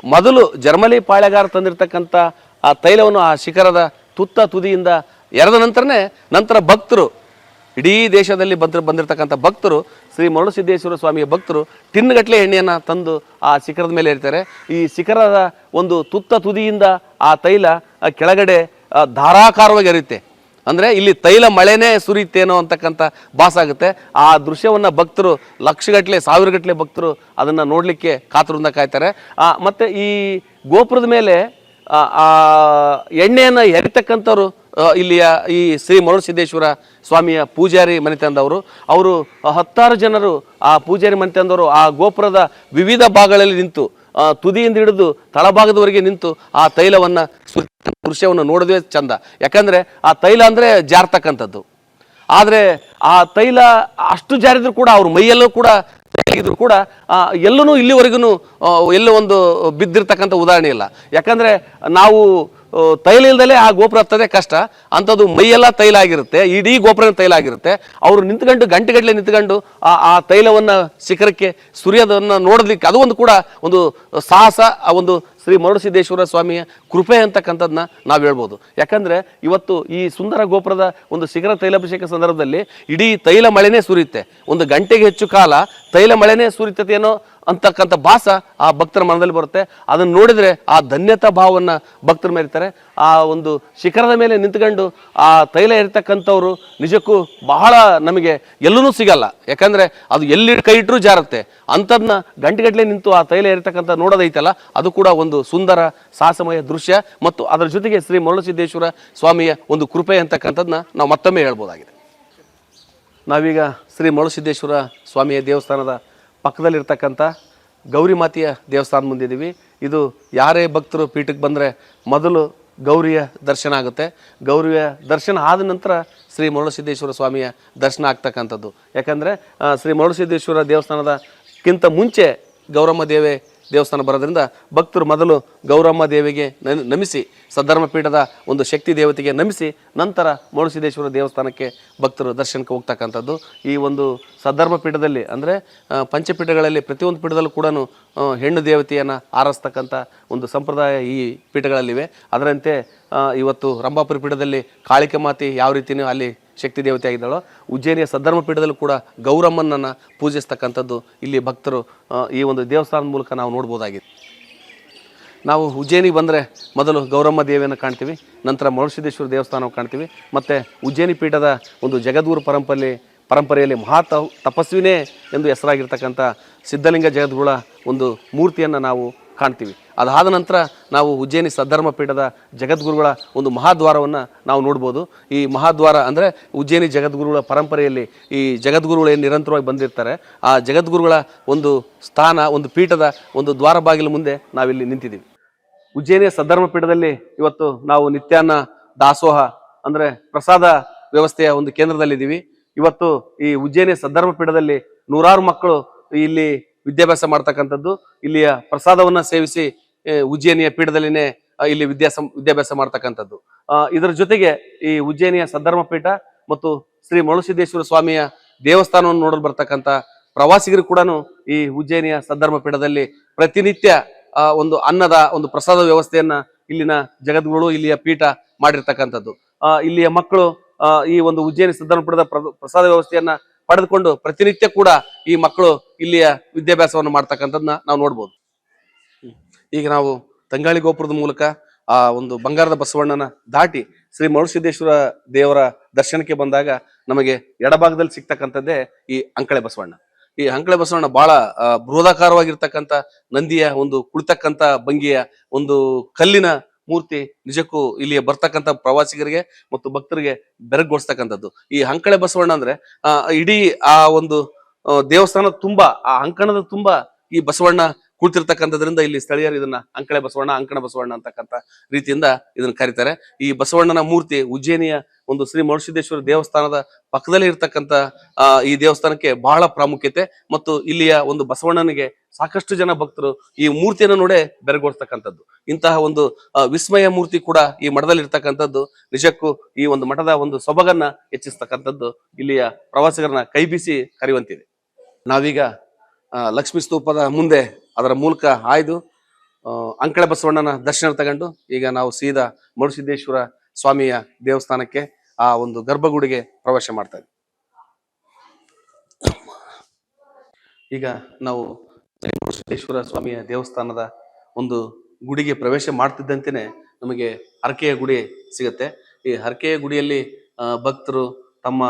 A: ಮೊದಲು ಜರ್ಮಲಿ ಪಾಳೆಗಾರ ತಂದಿರತಕ್ಕಂಥ ಆ, ತೈಲವನ್ನು ಆ ಶಿಖರದ ತುತ್ತ ತುದಿಯಿಂದ ಎರೆದ ನಂತರನೇ, ನಂತರ ಭಕ್ತರು ಇಡೀ ದೇಶದಲ್ಲಿ ಬಂದ ಬಂದಿರತಕ್ಕಂಥ ಭಕ್ತರು, ಶ್ರೀ ಮರುಳಸಿದ್ದೇಶ್ವರ ಸ್ವಾಮಿಯ ಭಕ್ತರು ತಿನ್ನುಗಟ್ಟಲೆ ಎಣ್ಣೆಯನ್ನು ತಂದು ಆ ಶಿಖರದ ಮೇಲೆ ಇರ್ತಾರೆ ಈ ಶಿಖರದ ಒಂದು ತುತ್ತ ತುದಿಯಿಂದ ಆ ತೈಲ ಕೆಳಗಡೆ ಧಾರಾಕಾರವಾಗಿ ಹರಿಯುತ್ತೆ. ಅಂದರೆ ಇಲ್ಲಿ ತೈಲ ಮಳೆನೇ ಸುರಿಯುತ್ತೇನೋ ಅಂತಕ್ಕಂಥ ಭಾಸ ಆಗುತ್ತೆ. ಆ ದೃಶ್ಯವನ್ನು ಭಕ್ತರು ಲಕ್ಷಗಟ್ಟಲೆ ಸಾವಿರಗಟ್ಟಲೆ ಭಕ್ತರು ಅದನ್ನು ನೋಡಲಿಕ್ಕೆ ಕಾತುರದಿಂದ ಕಾಯ್ತಾರೆ. ಮತ್ತು ಈ ಗೋಪುರದ ಮೇಲೆ ಎಣ್ಣೆಯನ್ನು ಎರಿತಕ್ಕಂಥವ್ರು ಇಲ್ಲಿಯ ಈ ಶ್ರೀ ಮರುಸಿದ್ದೇಶ್ವರ ಸ್ವಾಮಿಯ ಪೂಜಾರಿ ಮನೆತಂದವರು ಅವರು ಹತ್ತಾರು ಜನರು ಆ ಪೂಜಾರಿ ಮನೆತಂದವರು ಆ ಗೋಪುರದ ವಿವಿಧ ಭಾಗಗಳಲ್ಲಿ ನಿಂತು ತುದಿಯಿಂದ ಹಿಡಿದು ತಳಭಾಗದವರೆಗೆ ನಿಂತು ಆ ತೈಲವನ್ನು ದೃಶ್ಯವನ್ನು ನೋಡೋದೇ ಚಂದ. ಯಾಕಂದರೆ ಆ ತೈಲ ಅಂದರೆ ಜಾರ್ತಕ್ಕಂಥದ್ದು. ಆದರೆ ಆ ತೈಲ ಅಷ್ಟು ಜಾರಿದ್ರು ಕೂಡ, ಅವ್ರ ಮೈಯಲ್ಲೂ ಕೂಡ ಇದ್ರು ಕೂಡ ಎಲ್ಲೂ ಇಲ್ಲಿವರೆಗೂ ಎಲ್ಲೋ ಒಂದು ಬಿದ್ದಿರ್ತಕ್ಕಂಥ ಉದಾಹರಣೆ ಇಲ್ಲ. ಯಾಕಂದರೆ ನಾವು ತೈಲ ಇಲ್ದಲೆ ಆ ಗೋಪುರ ಹತ್ತದೆ ಕಷ್ಟ. ಅಂಥದ್ದು ಮೈಯೆಲ್ಲ ತೈಲ ಆಗಿರುತ್ತೆ, ಇಡೀ ಗೋಪುರ ತೈಲ ಆಗಿರುತ್ತೆ. ಅವರು ನಿಂತ್ಕೊಂಡು ಗಂಟೆಗಟ್ಟಲೆ ನಿಂತ್ಕೊಂಡು ಆ ಆ ತೈಲವನ್ನು ಶಿಖರಕ್ಕೆ, ಸುರಿಯೋದನ್ನು ನೋಡೋದಕ್ಕೆ ಅದು ಒಂದು ಕೂಡ ಒಂದು ಸಾಹಸ, ಆ ಒಂದು ಶ್ರೀ ಮರುಳಸಿದ್ದೇಶ್ವರ ಸ್ವಾಮಿಯ ಕೃಪೆ ಅಂತಕ್ಕಂಥದ್ದನ್ನ ನಾವು ಹೇಳ್ಬೋದು. ಯಾಕಂದ್ರೆ ಇವತ್ತು ಈ ಸುಂದರ ಗೋಪುರದ ಒಂದು ಶಿಖರ ತೈಲಾಭಿಷೇಕ ಸಂದರ್ಭದಲ್ಲಿ ಇಡೀ ತೈಲ ಮಳೆನೇ ಸುರಿಯುತ್ತೆ. ಒಂದು ಗಂಟೆಗೆ ಹೆಚ್ಚು ಕಾಲ ತೈಲ ಮಳೆನೇ ಸುರಿತತೇನೋ ಅಂತಕ್ಕಂಥ ಭಾಸ ಆ ಭಕ್ತರ ಮನದಲ್ಲಿ ಬರುತ್ತೆ. ಅದನ್ನು ನೋಡಿದರೆ ಆ ಧನ್ಯತಾ ಭಾವವನ್ನು ಭಕ್ತರು ಮೇರಿತಾರೆ ಆ ಒಂದು ಶಿಖರದ ಮೇಲೆ ನಿಂತ್ಕೊಂಡು ಆ ತೈಲ ಇರ್ತಕ್ಕಂಥವ್ರು ನಿಜಕ್ಕೂ ಬಹಳ ನಮಗೆ ಎಲ್ಲೂ ಸಿಗಲ್ಲ. ಯಾಕಂದರೆ ಅದು ಎಲ್ಲಿ ಕೈ ಇಟ್ಟರೂ ಜಾರುತ್ತೆ. ಅಂಥದ್ನ ಗಂಟೆಗಟ್ಟಲೆ ನಿಂತು ಆ ತೈಲ ಇರತಕ್ಕಂಥ ನೋಡೋದೈತಲ್ಲ, ಅದು ಕೂಡ ಒಂದು ಸುಂದರ ಸಾಹಸಮಯ ದೃಶ್ಯ. ಮತ್ತು ಅದರ ಜೊತೆಗೆ ಶ್ರೀ ಮರುಳಸಿದ್ದೇಶ್ವರ ಸ್ವಾಮಿಯ ಒಂದು ಕೃಪೆ ಅಂತಕ್ಕಂಥದ್ದನ್ನ ನಾವು ಮತ್ತೊಮ್ಮೆ ಹೇಳ್ಬೋದಾಗಿದೆ. ನಾವೀಗ ಶ್ರೀ ಮರುಳಸಿದ್ದೇಶ್ವರ ಸ್ವಾಮಿಯ ದೇವಸ್ಥಾನದ ಪಕ್ಕದಲ್ಲಿರ್ತಕ್ಕಂಥ ಗೌರಿ ಮಾತೆಯ ದೇವಸ್ಥಾನ ಮುಂದಿದ್ದೀವಿ ಇದು ಯಾರೇ ಭಕ್ತರು ಪೀಠಕ್ಕೆ ಬಂದರೆ ಮೊದಲು ಗೌರಿಯ ದರ್ಶನ ಆಗುತ್ತೆ. ಗೌರಿಯ ದರ್ಶನ ಆದ ನಂತರ ಶ್ರೀ ಮರುಳಸಿದ್ದೇಶ್ವರ ಸ್ವಾಮಿಯ ದರ್ಶನ ಆಗ್ತಕ್ಕಂಥದ್ದು. ಯಾಕಂದರೆ ಶ್ರೀ ಮರುಳಸಿದ್ದೇಶ್ವರ ದೇವಸ್ಥಾನದಕ್ಕಿಂತ ಮುಂಚೆ ಗೌರಮ್ಮ ದೇವೆ ದೇವಸ್ಥಾನ ಬರೋದ್ರಿಂದ ಭಕ್ತರು ಮೊದಲು ಗೌರಮ್ಮ ದೇವಿಗೆ ನಮಿಸಿ ಸದ್ಧರ್ಮ ಪೀಠದ ಒಂದು ಶಕ್ತಿ ದೇವತೆಗೆ ನಮಿಸಿ ನಂತರ ಮೋಡಸಿದ್ದೇಶ್ವರ ದೇವಸ್ಥಾನಕ್ಕೆ ಭಕ್ತರು ದರ್ಶನಕ್ಕೆ ಹೋಗ್ತಕ್ಕಂಥದ್ದು. ಈ ಒಂದು ಸದ್ಧರ್ಮ ಪೀಠದಲ್ಲಿ ಅಂದರೆ ಪಂಚಪೀಠಗಳಲ್ಲಿ ಪ್ರತಿಯೊಂದು ಪೀಠದಲ್ಲೂ ಕೂಡ ಹೆಣ್ಣು ದೇವತೆಯನ್ನು ಆರಿಸ್ತಕ್ಕಂಥ ಒಂದು ಸಂಪ್ರದಾಯ ಈ ಪೀಠಗಳಲ್ಲಿವೆ. ಅದರಂತೆ ಇವತ್ತು ರಂಭಾಪುರಿ ಪೀಠದಲ್ಲಿ ಕಾಳಿಕೆ ಮಾತೆ ಯಾವ ರೀತಿಯೂ ಅಲ್ಲಿ ಶಕ್ತಿ ದೇವತೆ ಆಗಿದ್ದಾಳೋ, ಉಜ್ಜಯಿನಿಯ ಸದ್ಧರ್ಮ ಪೀಠದಲ್ಲೂ ಕೂಡ ಗೌರಮ್ಮನನ್ನು ಪೂಜಿಸ್ತಕ್ಕಂಥದ್ದು ಇಲ್ಲಿ ಭಕ್ತರು ಈ ಒಂದು ದೇವಸ್ಥಾನದ ಮೂಲಕ ನಾವು ನೋಡ್ಬೋದಾಗಿದೆ. ನಾವು ಉಜ್ಜಯಿನಿಗೆ ಬಂದರೆ ಮೊದಲು ಗೌರಮ್ಮ ದೇವಿಯನ್ನು ಕಾಣ್ತೀವಿ, ನಂತರ ಮರುಸಿದ್ದೇಶ್ವರ ದೇವಸ್ಥಾನವನ್ನು ಕಾಣ್ತೀವಿ, ಮತ್ತು ಉಜ್ಜಯಿನಿ ಪೀಠದ ಒಂದು ಜಗದ್ಗುರು ಪರಂಪರೆಯಲ್ಲಿ ಪರಂಪರೆಯಲ್ಲಿ ಮಹಾ ತಪಸ್ವಿನೇ ಎಂದು ಹೆಸರಾಗಿರ್ತಕ್ಕಂಥ ಸಿದ್ಧಲಿಂಗ ಜಗದ್ಗುಳ ಒಂದು ಮೂರ್ತಿಯನ್ನು ನಾವು ಕಾಣ್ತೀವಿ. ಅದಾದ ನಂತರ ನಾವು ಉಜ್ಜಯಿನಿ ಸದ್ಧರ್ಮ ಪೀಠದ ಜಗದ್ಗುರುಗಳ ಒಂದು ಮಹಾದ್ವಾರವನ್ನು ನಾವು ನೋಡ್ಬೋದು. ಈ ಮಹಾದ್ವಾರ ಅಂದರೆ ಉಜ್ಜಯಿನಿ ಜಗದ್ಗುರುಗಳ ಪರಂಪರೆಯಲ್ಲಿ ಈ ಜಗದ್ಗುರುಗಳು ಏನು ನಿರಂತರವಾಗಿ ಬಂದಿರ್ತಾರೆ. ಆ ಜಗದ್ಗುರುಗಳ ಒಂದು ಸ್ಥಾನ, ಒಂದು ಪೀಠದ ಒಂದು ದ್ವಾರ ಬಾಗಿಲು ಮುಂದೆ ನಾವಿಲ್ಲಿ ನಿಂತಿದ್ದೀವಿ. ಉಜ್ಜಯಿನಿಯ ಸದ್ಧರ್ಮ ಪೀಠದಲ್ಲಿ ಇವತ್ತು ನಾವು ನಿತ್ಯಾನ್ನ ದಾಸೋಹ ಅಂದರೆ ಪ್ರಸಾದ ವ್ಯವಸ್ಥೆಯ ಒಂದು ಕೇಂದ್ರದಲ್ಲಿದ್ದೀವಿ. ಇವತ್ತು ಈ ಉಜ್ಜಯಿನಿಯ ಸದ್ಧರ್ಮ ಪೀಠದಲ್ಲಿ ನೂರಾರು ಮಕ್ಕಳು ಇಲ್ಲಿ ವಿದ್ಯಾಭ್ಯಾಸ ಮಾಡ್ತಕ್ಕಂಥದ್ದು, ಇಲ್ಲಿಯ ಪ್ರಸಾದವನ್ನ ಸೇವಿಸಿ ಉಜ್ಜಯನಿಯ ಪೀಠದಲ್ಲಿನೇ ಇಲ್ಲಿ ವಿದ್ಯಾಸ ವಿದ್ಯಾಭ್ಯಾಸ ಮಾಡ್ತಕ್ಕಂಥದ್ದು. ಇದರ ಜೊತೆಗೆ ಈ ಉಜ್ಜಯನಿಯ ಸದ್ಧರ್ಮ ಪೀಠ ಮತ್ತು ಶ್ರೀ ಮಳುಸಿದ್ದೇಶ್ವರ ಸ್ವಾಮಿಯ ದೇವಸ್ಥಾನವನ್ನು ನೋಡಲು ಬರ್ತಕ್ಕಂಥ ಪ್ರವಾಸಿಗರು ಕೂಡ ಈ ಉಜ್ಜಯನಿಯ ಸದ್ಧರ್ಮ ಪೀಠದಲ್ಲಿ ಪ್ರತಿನಿತ್ಯ ಒಂದು ಅನ್ನದ, ಒಂದು ಪ್ರಸಾದ ವ್ಯವಸ್ಥೆಯನ್ನ ಇಲ್ಲಿನ ಜಗದ್ಗುರು ಇಲ್ಲಿಯ ಪೀಠ ಮಾಡಿರ್ತಕ್ಕಂಥದ್ದು. ಇಲ್ಲಿಯ ಮಕ್ಕಳು ಈ ಒಂದು ಉಜ್ಜಯಿನಿ ಸದ್ಧರ್ಮ ಪೀಠದ ಪ್ರಸಾದ ವ್ಯವಸ್ಥೆಯನ್ನ ಪಡೆದುಕೊಂಡು ಪ್ರತಿನಿತ್ಯ ಕೂಡ ಈ ಮಕ್ಕಳು ಇಲ್ಲಿಯ ವಿದ್ಯಾಭ್ಯಾಸವನ್ನು ಮಾಡ್ತಕ್ಕಂಥದ್ದನ್ನ ನಾವು ನೋಡ್ಬೋದು. ಈಗ ನಾವು ತಂಗಾಳಿ ಗೋಪುರದ ಮೂಲಕ ಆ ಒಂದು ಬಂಗಾರದ ಬಸವಣ್ಣನ ದಾಟಿ ಶ್ರೀ ಮರುಸಿದ್ದೇಶ್ವರ ದೇವರ ದರ್ಶನಕ್ಕೆ ಬಂದಾಗ ನಮಗೆ ಎಡಭಾಗದಲ್ಲಿ ಸಿಗ್ತಕ್ಕಂಥದ್ದೇ ಈ ಅಂಕಳೆ ಬಸವಣ್ಣ. ಈ ಅಂಕಳೆ ಬಸವಣ್ಣ ಬಹಳ ಬೃಹದಾಕಾರವಾಗಿರ್ತಕ್ಕಂಥ ನಂದಿಯ ಒಂದು ಕುಳಿತಕ್ಕಂಥ ಭಂಗಿಯ ಒಂದು ಕಲ್ಲಿನ ಮೂರ್ತಿ ನಿಜಕ್ಕೂ ಇಲ್ಲಿ ಬರ್ತಕ್ಕಂಥ ಪ್ರವಾಸಿಗರಿಗೆ ಮತ್ತು ಭಕ್ತರಿಗೆ ಬೆರಗುಗೊಳಿಸ್ತಕ್ಕಂಥದ್ದು ಈ ಹಂಕಳೆ ಬಸವಣ್ಣ ಅಂದ್ರೆ ಇಡೀ ಆ ಒಂದು ದೇವಸ್ಥಾನ ತುಂಬಾ, ಆ ಅಂಕಣದ ತುಂಬಾ ಈ ಬಸವಣ್ಣ ಕುಳಿತಿರ್ತಕ್ಕಂಥದ್ರಿಂದ ಇಲ್ಲಿ ಸ್ಥಳೀಯರು ಇದನ್ನ ಅಂಕಳೆ ಬಸವಣ್ಣ, ಅಂಕಣ ಬಸವಣ್ಣ ಅಂತಕ್ಕಂಥ ರೀತಿಯಿಂದ ಇದನ್ನ ಕರೀತಾರೆ. ಈ ಬಸವಣ್ಣನ ಮೂರ್ತಿ ಉಜ್ಜಯನಿಯ ಒಂದು ಶ್ರೀ ಮರುಸಿದ್ದೇಶ್ವರ ದೇವಸ್ಥಾನದ ಪಕ್ಕದಲ್ಲಿ ಇರ್ತಕ್ಕಂಥ ಈ ದೇವಸ್ಥಾನಕ್ಕೆ ಬಹಳ ಪ್ರಾಮುಖ್ಯತೆ ಮತ್ತು ಇಲ್ಲಿಯ ಒಂದು ಬಸವಣ್ಣನಿಗೆ ಸಾಕಷ್ಟು ಜನ ಭಕ್ತರು ಈ ಮೂರ್ತಿಯನ್ನು ನೋಡೇ ಬೆರಗೋಡ್ತಕ್ಕಂಥದ್ದು ಇಂತಹ ಒಂದು ವಿಸ್ಮಯ ಮೂರ್ತಿ ಕೂಡ ಈ ಮಠದಲ್ಲಿ ಇರ್ತಕ್ಕಂಥದ್ದು. ನಿಜಕ್ಕೂ ಈ ಒಂದು ಮಠದ ಒಂದು ಸೊಬಗನ್ನ ಹೆಚ್ಚಿಸ್ತಕ್ಕಂಥದ್ದು ಇಲ್ಲಿಯ ಪ್ರವಾಸಿಗರನ್ನ ಕೈ ಬೀಸಿ ಕರೆಯುವಂತಿದೆ. ನಾವೀಗ ಲಕ್ಷ್ಮೀ ಸ್ತೂಪದ ಮುಂದೆ ಅದರ ಮೂಲಕ ಆಯ್ದು ಅಂಕಳೆ ಬಸವಣ್ಣನ ದರ್ಶನ ತಗೊಂಡು ಈಗ ನಾವು ಸೀದಾ ಮರುಸಿದ್ದೇಶ್ವರ ಸ್ವಾಮಿಯ ದೇವಸ್ಥಾನಕ್ಕೆ ಆ ಒಂದು ಗರ್ಭಗುಡಿಗೆ ಪ್ರವೇಶ ಮಾಡ್ತಾ ಈಗ ನಾವು ಮರುಸಿದ್ದೇಶ್ವರ ಸ್ವಾಮಿಯ ದೇವಸ್ಥಾನದ ಒಂದು ಗುಡಿಗೆ ಪ್ರವೇಶ ಮಾಡ್ತಿದ್ದಂತೆಯೇ ನಮಗೆ ಹರಕೆಯ ಗುಡಿ ಸಿಗುತ್ತೆ. ಈ ಹರಕೆಯ ಗುಡಿಯಲ್ಲಿ ಭಕ್ತರು ತಮ್ಮ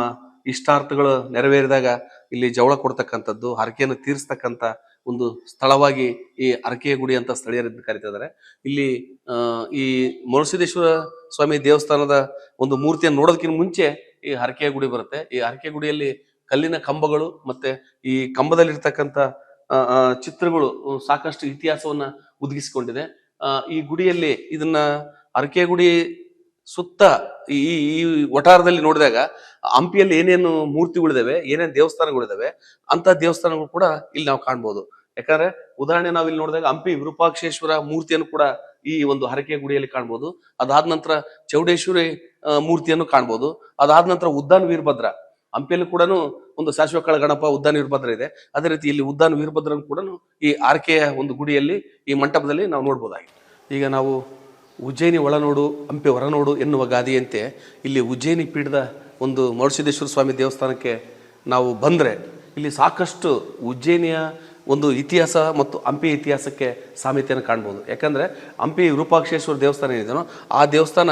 A: ಇಷ್ಟಾರ್ಥಗಳು ನೆರವೇರಿದಾಗ ಇಲ್ಲಿ ಜವಳ ಕೊಡ್ತಕ್ಕಂಥದ್ದು, ಹರಕೆಯನ್ನು ತೀರಿಸ್ತಕ್ಕಂಥ ಒಂದು ಸ್ಥಳವಾಗಿ ಈ ಅರಕೆಯ ಗುಡಿ ಅಂತ ಸ್ಥಳೀಯರು ಕರೀತಿದ್ದಾರೆ. ಇಲ್ಲಿ ಈ ಮರುಸಿದ್ದೇಶ್ವರ ಸ್ವಾಮಿ ದೇವಸ್ಥಾನದ ಒಂದು ಮೂರ್ತಿಯನ್ನು ನೋಡೋದಕ್ಕಿಂತ ಮುಂಚೆ ಈ ಹರಕೆಯ ಗುಡಿ ಬರುತ್ತೆ. ಈ ಹರಕೆ ಗುಡಿಯಲ್ಲಿ ಕಲ್ಲಿನ ಕಂಬಗಳು ಮತ್ತೆ ಈ ಕಂಬದಲ್ಲಿರ್ತಕ್ಕಂಥ ಚಿತ್ರಗಳು ಸಾಕಷ್ಟು ಇತಿಹಾಸವನ್ನ ಉದ್ಗಿಸಿಕೊಂಡಿದೆ. ಈ ಗುಡಿಯಲ್ಲಿ ಇದನ್ನ ಅರಕೆ ಗುಡಿ ಸುತ್ತ ಈ ಈ ವಠಾರದಲ್ಲಿ ನೋಡಿದಾಗ ಹಂಪಿಯಲ್ಲಿ ಏನೇನು ಮೂರ್ತಿಗಳಿದಾವೆ, ಏನೇನು ದೇವಸ್ಥಾನಗಳಿದಾವೆ ಅಂತ ದೇವಸ್ಥಾನಗಳು ಕೂಡ ಇಲ್ಲಿ ನಾವು ಕಾಣ್ಬೋದು. ಯಾಕಂದ್ರೆ ಉದಾಹರಣೆ ನಾವಿಲ್ಲಿ ನೋಡಿದಾಗ ಹಂಪಿ ವಿರೂಪಾಕ್ಷೇಶ್ವರ ಮೂರ್ತಿಯನ್ನು ಕೂಡ ಈ ಒಂದು ಹರಕೆ ಗುಡಿಯಲ್ಲಿ ಕಾಣ್ಬೋದು. ಅದಾದ ನಂತರ ಚೌಡೇಶ್ವರಿ ಮೂರ್ತಿಯನ್ನು ಕಾಣ್ಬೋದು. ಅದಾದ ನಂತರ ಉದ್ದಾನ್ ವೀರಭದ್ರ. ಹಂಪಿಯಲ್ಲಿ ಕೂಡ ಒಂದು ಶಾಶ್ವಕಳ ಗಣಪ ಉದ್ದಾನ್ ವೀರಭದ್ರ ಇದೆ. ಅದೇ ರೀತಿ ಇಲ್ಲಿ ಉದ್ದಾನ್ ವೀರಭದ್ರನ್ ಕೂಡ ಈ ಆರ್ಕೆಯ ಒಂದು ಗುಡಿಯಲ್ಲಿ ಈ ಮಂಟಪದಲ್ಲಿ ನಾವು ನೋಡ್ಬೋದಾಗಿದೆ. ಈಗ ನಾವು ಉಜ್ಜಯಿನಿ ಒಳನೋಡು, ಹಂಪಿ ಹೊರನೋಡು ಎನ್ನುವ ಗಾದಿಯಂತೆ ಇಲ್ಲಿ ಉಜ್ಜಯಿನಿ ಪೀಠದ ಒಂದು ಮರುಸಿದ್ದೇಶ್ವರ ಸ್ವಾಮಿ ದೇವಸ್ಥಾನಕ್ಕೆ ನಾವು ಬಂದರೆ ಇಲ್ಲಿ ಸಾಕಷ್ಟು ಉಜ್ಜಯಿನಿಯ ಒಂದು ಇತಿಹಾಸ ಮತ್ತು ಹಂಪಿ ಇತಿಹಾಸಕ್ಕೆ ಸಾಮ್ಯತೆಯನ್ನು ಕಾಣ್ಬೋದು. ಯಾಕಂದರೆ ಹಂಪಿ ವಿರೂಪಾಕ್ಷೇಶ್ವರ ದೇವಸ್ಥಾನ ಏನಿದೆಯೋ ಆ ದೇವಸ್ಥಾನ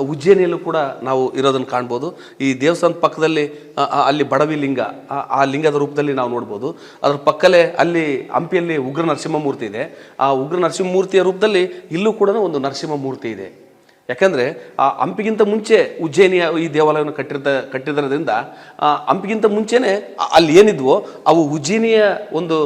A: ಉಜ್ಜಯಿನಿಯಲ್ಲೂ ಕೂಡ ನಾವು ಇರೋದನ್ನು ಕಾಣ್ಬೋದು. ಈ ದೇವಸ್ಥಾನದ ಪಕ್ಕದಲ್ಲಿ ಅಲ್ಲಿ ಬಡವಿ ಲಿಂಗ, ಆ- ಲಿಂಗದ ರೂಪದಲ್ಲಿ ನಾವು ನೋಡ್ಬೋದು. ಅದರ ಪಕ್ಕಲ್ಲೇ ಅಲ್ಲಿ ಹಂಪಿಯಲ್ಲಿ ಉಗ್ರ ನರಸಿಂಹ ಮೂರ್ತಿ ಇದೆ. ಆ ಉಗ್ರ ನರಸಿಂಹ ಮೂರ್ತಿಯ ರೂಪದಲ್ಲಿ ಇಲ್ಲೂ ಕೂಡ ಒಂದು ನರಸಿಂಹ ಮೂರ್ತಿ ಇದೆ. ಯಾಕಂದ್ರೆ ಆ ಹಂಪಿಗಿಂತ ಮುಂಚೆ ಉಜ್ಜಯಿನಿಯ ಈ ದೇವಾಲಯವನ್ನು ಕಟ್ಟಿರ್ತ, ಕಟ್ಟಿರೋದ್ರಿಂದ, ಆ ಹಂಪಿಗಿಂತ ಮುಂಚೆನೆ ಅಲ್ಲಿ ಏನಿದ್ವೋ ಅವು ಉಜ್ಜಯಿನಿಯ ಒಂದು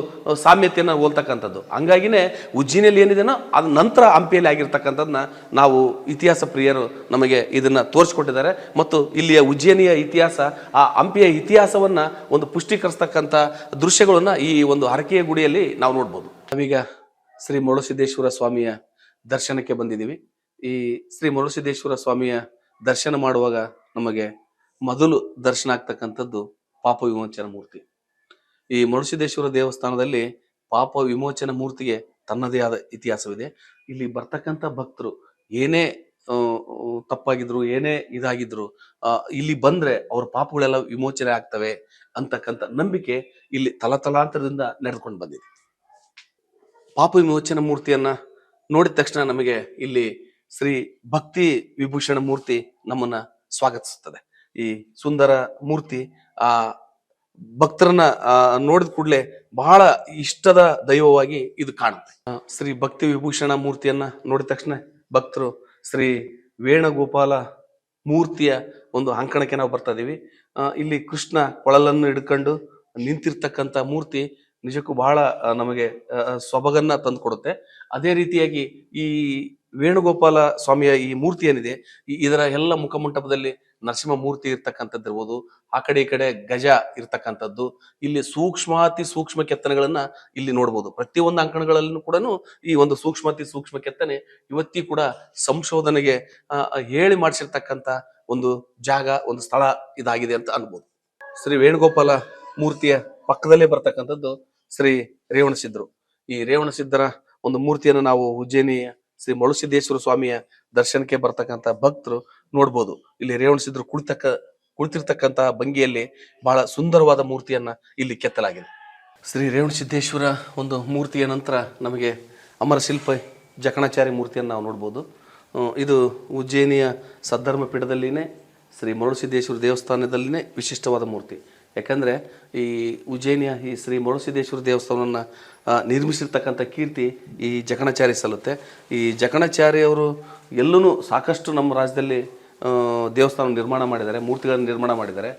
A: ಸಾಮ್ಯತೆಯನ್ನು ಹೋಲ್ತಕ್ಕಂಥದ್ದು. ಹಂಗಾಗಿನೇ ಉಜ್ಜಯಿನಿಯಲ್ಲಿ ಏನಿದೆಯೋ ಅದ ನಂತರ ಹಂಪಿಯಲ್ಲಿ ಆಗಿರ್ತಕ್ಕಂಥದ್ದನ್ನ ನಾವು ಇತಿಹಾಸ ಪ್ರಿಯರು ನಮಗೆ ಇದನ್ನು ತೋರಿಸ್ಕೊಟ್ಟಿದ್ದಾರೆ. ಮತ್ತು ಇಲ್ಲಿಯ ಉಜ್ಜಯಿನಿಯ ಇತಿಹಾಸ, ಆ ಹಂಪಿಯ ಇತಿಹಾಸವನ್ನು ಒಂದು ಪುಷ್ಟೀಕರಿಸ್ತಕ್ಕಂಥ ದೃಶ್ಯಗಳನ್ನು ಈ ಒಂದು ಹರಕೆಯ ಗುಡಿಯಲ್ಲಿ ನಾವು ನೋಡ್ಬೋದು. ನಾವೀಗ ಶ್ರೀ ಮರುಳಸಿದ್ದೇಶ್ವರ ಸ್ವಾಮಿಯ ದರ್ಶನಕ್ಕೆ ಬಂದಿದ್ದೀವಿ. ಈ ಶ್ರೀ ಮರುಳಸಿದ್ದೇಶ್ವರ ಸ್ವಾಮಿಯ ದರ್ಶನ ಮಾಡುವಾಗ ನಮಗೆ ಮೊದಲು ದರ್ಶನ ಆಗ್ತಕ್ಕಂಥದ್ದು ಪಾಪ ವಿಮೋಚನ ಮೂರ್ತಿ. ಈ ಮರುಳಸಿದ್ದೇಶ್ವರ ದೇವಸ್ಥಾನದಲ್ಲಿ ಪಾಪ ವಿಮೋಚನ ಮೂರ್ತಿಗೆ ತನ್ನದೇ ಆದ ಇತಿಹಾಸವಿದೆ. ಇಲ್ಲಿ ಬರ್ತಕ್ಕಂಥ ಭಕ್ತರು ಏನೇ ತಪ್ಪಾಗಿದ್ರು, ಏನೇ ಇದಾಗಿದ್ರು ಇಲ್ಲಿ ಬಂದ್ರೆ ಅವ್ರ ಪಾಪಗಳೆಲ್ಲ ವಿಮೋಚನೆ ಆಗ್ತವೆ ಅಂತಕ್ಕಂಥ ನಂಬಿಕೆ ಇಲ್ಲಿ ತಲತಲಾಂತರದಿಂದ ನಡೆದುಕೊಂಡು ಬಂದಿದೆ. ಪಾಪ ವಿಮೋಚನ ಮೂರ್ತಿಯನ್ನ ನೋಡಿದ ತಕ್ಷಣ ನಮಗೆ ಇಲ್ಲಿ ಶ್ರೀ ಭಕ್ತಿ ವಿಭೂಷಣ ಮೂರ್ತಿ ನಮ್ಮನ್ನ ಸ್ವಾಗತಿಸುತ್ತದೆ. ಈ ಸುಂದರ ಮೂರ್ತಿ, ಆ ಭಕ್ತರನ್ನ ನೋಡಿದ ಕೂಡಲೇ ಬಹಳ ಇಷ್ಟದ ದೈವವಾಗಿ ಇದು ಕಾಣುತ್ತೆ. ಶ್ರೀ ಭಕ್ತಿ ವಿಭೂಷಣ ಮೂರ್ತಿಯನ್ನ ನೋಡಿದ ತಕ್ಷಣ ಭಕ್ತರು ಶ್ರೀ ವೇಣುಗೋಪಾಲ ಮೂರ್ತಿಯ ಒಂದು ಅಂಕಣಕ್ಕೆ ನಾವು ಬರ್ತಾ ಇದೀವಿ. ಇಲ್ಲಿ ಕೃಷ್ಣ ಕೊಳಲನ್ನು ಹಿಡ್ಕೊಂಡು ನಿಂತಿರ್ತಕ್ಕಂಥ ಮೂರ್ತಿ ನಿಜಕ್ಕೂ ಬಹಳ ನಮಗೆ ಸೊಬಗನ್ನ ತಂದುಕೊಡುತ್ತೆ ಅದೇ ರೀತಿಯಾಗಿ ಈ ವೇಣುಗೋಪಾಲ ಸ್ವಾಮಿಯ ಈ ಮೂರ್ತಿ ಏನಿದೆ ಇದರ ಎಲ್ಲ ಮುಖಮಂಟಪದಲ್ಲಿ ನರಸಿಂಹ ಮೂರ್ತಿ ಇರ್ತಕ್ಕಂಥದ್ದು ಇರ್ಬೋದು, ಆ ಕಡೆ ಈ ಕಡೆ ಗಜ ಇರ್ತಕ್ಕಂಥದ್ದು, ಇಲ್ಲಿ ಸೂಕ್ಷ್ಮಾತಿ ಸೂಕ್ಷ್ಮ ಕೆತ್ತನೆಗಳನ್ನ ಇಲ್ಲಿ ನೋಡ್ಬೋದು. ಪ್ರತಿಯೊಂದು ಅಂಕಣಗಳಲ್ಲೂ ಕೂಡ ಈ ಒಂದು ಸೂಕ್ಷ್ಮಾತಿ ಸೂಕ್ಷ್ಮ ಕೆತ್ತನೆ ಇವತ್ತಿ ಕೂಡ ಸಂಶೋಧನೆಗೆ ಹೇಳಿ ಮಾಡಿಸಿರ್ತಕ್ಕಂಥ ಒಂದು ಜಾಗ, ಒಂದು ಸ್ಥಳ ಇದಾಗಿದೆ ಅಂತ ಅನ್ಬೋದು. ಶ್ರೀ ವೇಣುಗೋಪಾಲ ಮೂರ್ತಿಯ ಪಕ್ಕದಲ್ಲೇ ಬರ್ತಕ್ಕಂಥದ್ದು ಶ್ರೀ ರೇವಣಸಿದ್ಧರು ಈ ರೇವಣಸಿದ್ಧರ ಒಂದು ಮೂರ್ತಿಯನ್ನು ನಾವು ಉಜ್ಜಯಿನಿಯ ಶ್ರೀ ಮಳುಸಿದ್ದೇಶ್ವರ ಸ್ವಾಮಿಯ ದರ್ಶನಕ್ಕೆ ಬರ್ತಕ್ಕಂಥ ಭಕ್ತರು ನೋಡ್ಬೋದು. ಇಲ್ಲಿ ರೇವಣಸಿದ್ರು ಕುಳಿತಕ್ಕ ಕುಳಿತಿರ್ತಕ್ಕಂತಹ ಭಂಗಿಯಲ್ಲಿ ಬಹಳ ಸುಂದರವಾದ ಮೂರ್ತಿಯನ್ನ ಇಲ್ಲಿ ಕೆತ್ತಲಾಗಿದೆ. ಶ್ರೀ ರೇವಣಸಿದ್ದೇಶ್ವರ ಒಂದು ಮೂರ್ತಿಯ ನಂತರ ನಮಗೆ ಅಮರ ಶಿಲ್ಪ ಜಕಣಾಚಾರಿ ಮೂರ್ತಿಯನ್ನು ನಾವು ನೋಡ್ಬೋದು. ಇದು ಉಜ್ಜಯಿನಿಯ ಸದ್ಧರ್ಮ ಪೀಠದಲ್ಲಿನೇ ಶ್ರೀ ಮರುಳಸಿದ್ದೇಶ್ವರ ದೇವಸ್ಥಾನದಲ್ಲಿನೇ ವಿಶಿಷ್ಟವಾದ ಮೂರ್ತಿ. ಯಾಕಂದರೆ ಈ ಉಜ್ಜಯನಿಯ ಈ ಶ್ರೀ ಮರುಸಿದ್ದೇಶ್ವರ ದೇವಸ್ಥಾನವನ್ನು ನಿರ್ಮಿಸಿರ್ತಕ್ಕಂಥ ಕೀರ್ತಿ ಈ ಜಕಣಾಚಾರಿ ಸಲ್ಲುತ್ತೆ. ಈ ಜಕಣಾಚಾರಿ ಅವರು ಎಲ್ಲೂ ಸಾಕಷ್ಟು ನಮ್ಮ ರಾಜ್ಯದಲ್ಲಿ ದೇವಸ್ಥಾನ ನಿರ್ಮಾಣ ಮಾಡಿದ್ದಾರೆ, ಮೂರ್ತಿಗಳನ್ನು ನಿರ್ಮಾಣ ಮಾಡಿದ್ದಾರೆ.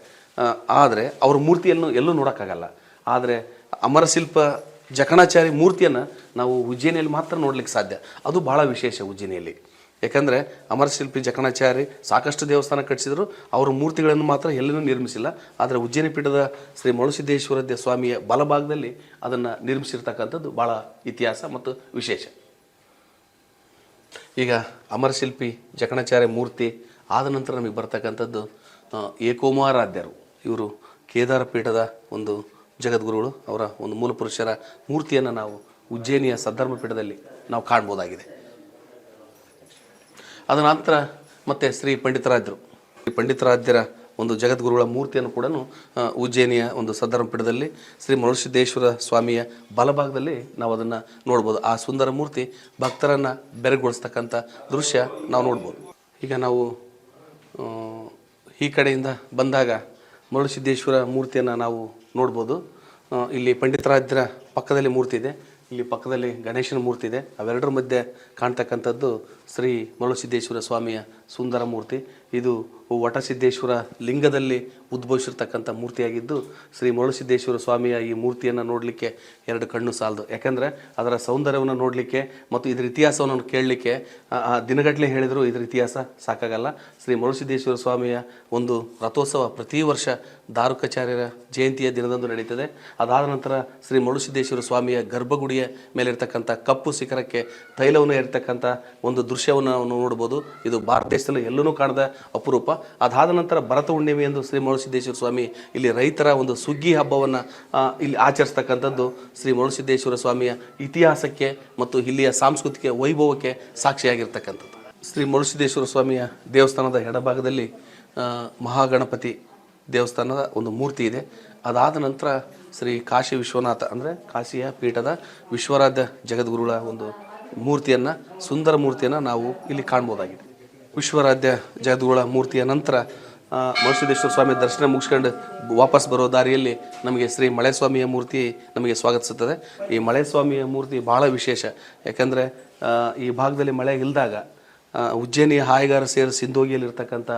A: ಆದರೆ ಅವ್ರ ಮೂರ್ತಿಯನ್ನು ಎಲ್ಲೂ ನೋಡೋಕ್ಕಾಗಲ್ಲ. ಆದರೆ ಅಮರಶಿಲ್ಪ ಜಕಣಾಚಾರಿ ಮೂರ್ತಿಯನ್ನು ನಾವು ಉಜ್ಜಯಿನಿಯಲ್ಲಿ ಮಾತ್ರ ನೋಡಲಿಕ್ಕೆ ಸಾಧ್ಯ. ಅದು ಭಾಳ ವಿಶೇಷ ಉಜ್ಜಯಿನಿಯಲ್ಲಿ. ಯಾಕಂದರೆ ಅಮರಶಿಲ್ಪಿ ಜಕಣಾಚಾರಿ ಸಾಕಷ್ಟು ದೇವಸ್ಥಾನ ಕಟ್ಟಿಸಿದ್ರು. ಅವರ ಮೂರ್ತಿಗಳನ್ನು ಮಾತ್ರ ಎಲ್ಲೂ ನಿರ್ಮಿಸಿಲ್ಲ. ಆದರೆ ಉಜ್ಜಯಿನಿ ಪೀಠದ ಶ್ರೀ ಮಳುಸಿದ್ದೇಶ್ವರ ಸ್ವಾಮಿಯ ಬಲಭಾಗದಲ್ಲಿ ಅದನ್ನು ನಿರ್ಮಿಸಿರ್ತಕ್ಕಂಥದ್ದು ಭಾಳ ಇತಿಹಾಸ ಮತ್ತು ವಿಶೇಷ. ಈಗ ಅಮರಶಿಲ್ಪಿ ಜಕಣಾಚಾರ್ಯ ಮೂರ್ತಿ ಆದ ನಂತರ ನಮಗೆ ಬರ್ತಕ್ಕಂಥದ್ದು ಏಕೋಮಾರಾಧ್ಯರು. ಇವರು ಕೇದಾರ ಪೀಠದ ಒಂದು ಜಗದ್ಗುರುಗಳು. ಅವರ ಒಂದು ಮೂಲ ಪುರುಷರ ಮೂರ್ತಿಯನ್ನು ನಾವು ಉಜ್ಜಯಿನಿಯ ಸದ್ಧರ್ಮ ಪೀಠದಲ್ಲಿ ನಾವು ಕಾಣ್ಬೋದಾಗಿದೆ. ಅದ ನಂತರ ಮತ್ತೆ ಶ್ರೀ ಪಂಡಿತರಾಜರು ಶ್ರೀ ಪಂಡಿತರಾಜ್ಯರ ಒಂದು ಜಗದ್ಗುರುಗಳ ಮೂರ್ತಿಯನ್ನು ಕೂಡ ಉಜ್ಜಯಿನಿಯ ಒಂದು ಸದರಂ ಪೀಠದಲ್ಲಿ ಶ್ರೀ ಮರುಸಿದ್ದೇಶ್ವರ ಸ್ವಾಮಿಯ ಬಲಭಾಗದಲ್ಲಿ ನಾವು ಅದನ್ನು ನೋಡ್ಬೋದು. ಆ ಸುಂದರ ಮೂರ್ತಿ ಭಕ್ತರನ್ನು ಬೆರಗೊಳಿಸ್ತಕ್ಕಂಥ ದೃಶ್ಯ ನಾವು ನೋಡ್ಬೋದು. ಈಗ ನಾವು ಈ ಕಡೆಯಿಂದ ಬಂದಾಗ ಮರುಳಸಿದ್ದೇಶ್ವರ ಮೂರ್ತಿಯನ್ನು ನಾವು ನೋಡ್ಬೋದು. ಇಲ್ಲಿ ಪಂಡಿತರಾಜ್ಯರ ಪಕ್ಕದಲ್ಲಿ ಮೂರ್ತಿ ಇದೆ. ಇಲ್ಲಿ ಪಕ್ಕದಲ್ಲಿ ಗಣೇಶನ ಮೂರ್ತಿ ಇದೆ. ಅವೆರಡರ ಮಧ್ಯೆ ಕಾಣ್ತಕ್ಕಂಥದ್ದು ಶ್ರೀ ಮರುಳಸಿದ್ದೇಶ್ವರ ಸ್ವಾಮಿಯ ಸುಂದರ ಮೂರ್ತಿ. ಇದು ವಟಸಿದ್ದೇಶ್ವರ ಲಿಂಗದಲ್ಲಿ ಉದ್ಭವಿಸಿರ್ತಕ್ಕಂಥ ಮೂರ್ತಿಯಾಗಿದ್ದು, ಶ್ರೀ ಮರುಳಸಿದ್ದೇಶ್ವರ ಸ್ವಾಮಿಯ ಈ ಮೂರ್ತಿಯನ್ನು ನೋಡಲಿಕ್ಕೆ ಎರಡು ಕಣ್ಣು ಸಾಲದು. ಯಾಕಂದರೆ ಅದರ ಸೌಂದರ್ಯವನ್ನು ನೋಡಲಿಕ್ಕೆ ಮತ್ತು ಇದರ ಇತಿಹಾಸವನ್ನು ಕೇಳಲಿಕ್ಕೆ ದಿನಗಟ್ಟಲೆ ಹೇಳಿದರೂ ಇದರ ಇತಿಹಾಸ ಸಾಕಾಗಲ್ಲ. ಶ್ರೀ ಮರುಳಸಿದ್ದೇಶ್ವರ ಸ್ವಾಮಿಯ ಒಂದು ರಥೋತ್ಸವ ಪ್ರತಿ ವರ್ಷ ದಾರುಕಾಚಾರ್ಯರ ಜಯಂತಿಯ ದಿನದಂದು ನಡೀತದೆ. ಅದಾದ ನಂತರ ಶ್ರೀ ಮರುಳಸಿದ್ದೇಶ್ವರ ಸ್ವಾಮಿಯ ಗರ್ಭಗುಡಿಯ ಮೇಲಿರ್ತಕ್ಕಂಥ ಕಪ್ಪು ಶಿಖರಕ್ಕೆ ತೈಲವನ್ನು ಇರ್ತಕ್ಕಂಥ ಒಂದು ದೃಶ್ಯವನ್ನು ನಾವು ನೋಡ್ಬೋದು. ಇದು ಭಾರತ ದೇಶದಲ್ಲಿ ಎಲ್ಲೂ ಕಾಣದ ಅಪರೂಪ. ಅದಾದ ನಂತರ ಭರತ ಹುಣ್ಣಿಮೆ ಎಂದು ಶ್ರೀ ಮರುಳಸಿದ್ದೇಶ್ವರ ಸ್ವಾಮಿ ಇಲ್ಲಿ ರೈತರ ಒಂದು ಸುಗ್ಗಿ ಹಬ್ಬವನ್ನು ಇಲ್ಲಿ ಆಚರಿಸ್ತಕ್ಕಂಥದ್ದು ಶ್ರೀ ಮರುಳಸಿದ್ದೇಶ್ವರ ಸ್ವಾಮಿಯ ಇತಿಹಾಸಕ್ಕೆ ಮತ್ತು ಇಲ್ಲಿಯ ಸಾಂಸ್ಕೃತಿಕ ವೈಭವಕ್ಕೆ ಸಾಕ್ಷಿಯಾಗಿರ್ತಕ್ಕಂಥದ್ದು. ಶ್ರೀ ಮರುಳಸಿದ್ದೇಶ್ವರ ಸ್ವಾಮಿಯ ದೇವಸ್ಥಾನದ ಎಡಭಾಗದಲ್ಲಿ ಮಹಾಗಣಪತಿ ದೇವಸ್ಥಾನದ ಒಂದು ಮೂರ್ತಿ ಇದೆ. ಅದಾದ ನಂತರ ಶ್ರೀ ಕಾಶಿ ವಿಶ್ವನಾಥ, ಅಂದರೆ ಕಾಶಿಯ ಪೀಠದ ವಿಶ್ವರಾಧ್ಯ ಜಗದ್ಗುರುಗಳ ಒಂದು ಮೂರ್ತಿಯನ್ನು, ಸುಂದರ ಮೂರ್ತಿಯನ್ನು ನಾವು ಇಲ್ಲಿ ಕಾಣ್ಬೋದಾಗಿದೆ. ವಿಶ್ವರಾಧ್ಯ ಜಗದ್ಗುರುಗಳ ಮೂರ್ತಿಯ ನಂತರ ಮಹಸಿದ್ದೇಶ್ವರ ಸ್ವಾಮಿ ದರ್ಶನ ಮುಗಿಸ್ಕೊಂಡು ವಾಪಸ್ ಬರೋ ದಾರಿಯಲ್ಲಿ ನಮಗೆ ಶ್ರೀ ಮಳೆಸ್ವಾಮಿಯ ಮೂರ್ತಿ ನಮಗೆ ಸ್ವಾಗತಿಸುತ್ತದೆ. ಈ ಮಳೆಸ್ವಾಮಿಯ ಮೂರ್ತಿ ಬಹಳ ವಿಶೇಷ. ಯಾಕಂದರೆ ಈ ಭಾಗದಲ್ಲಿ ಮಳೆ ಇಲ್ಲದಾಗ ಆ, ಉಜ್ಜಯಿನಿ ಹಾಯಿಗಾರ ಸೇರಿ ಸಿಂಧೋಗಿಯಲ್ಲಿರ್ತಕ್ಕಂಥ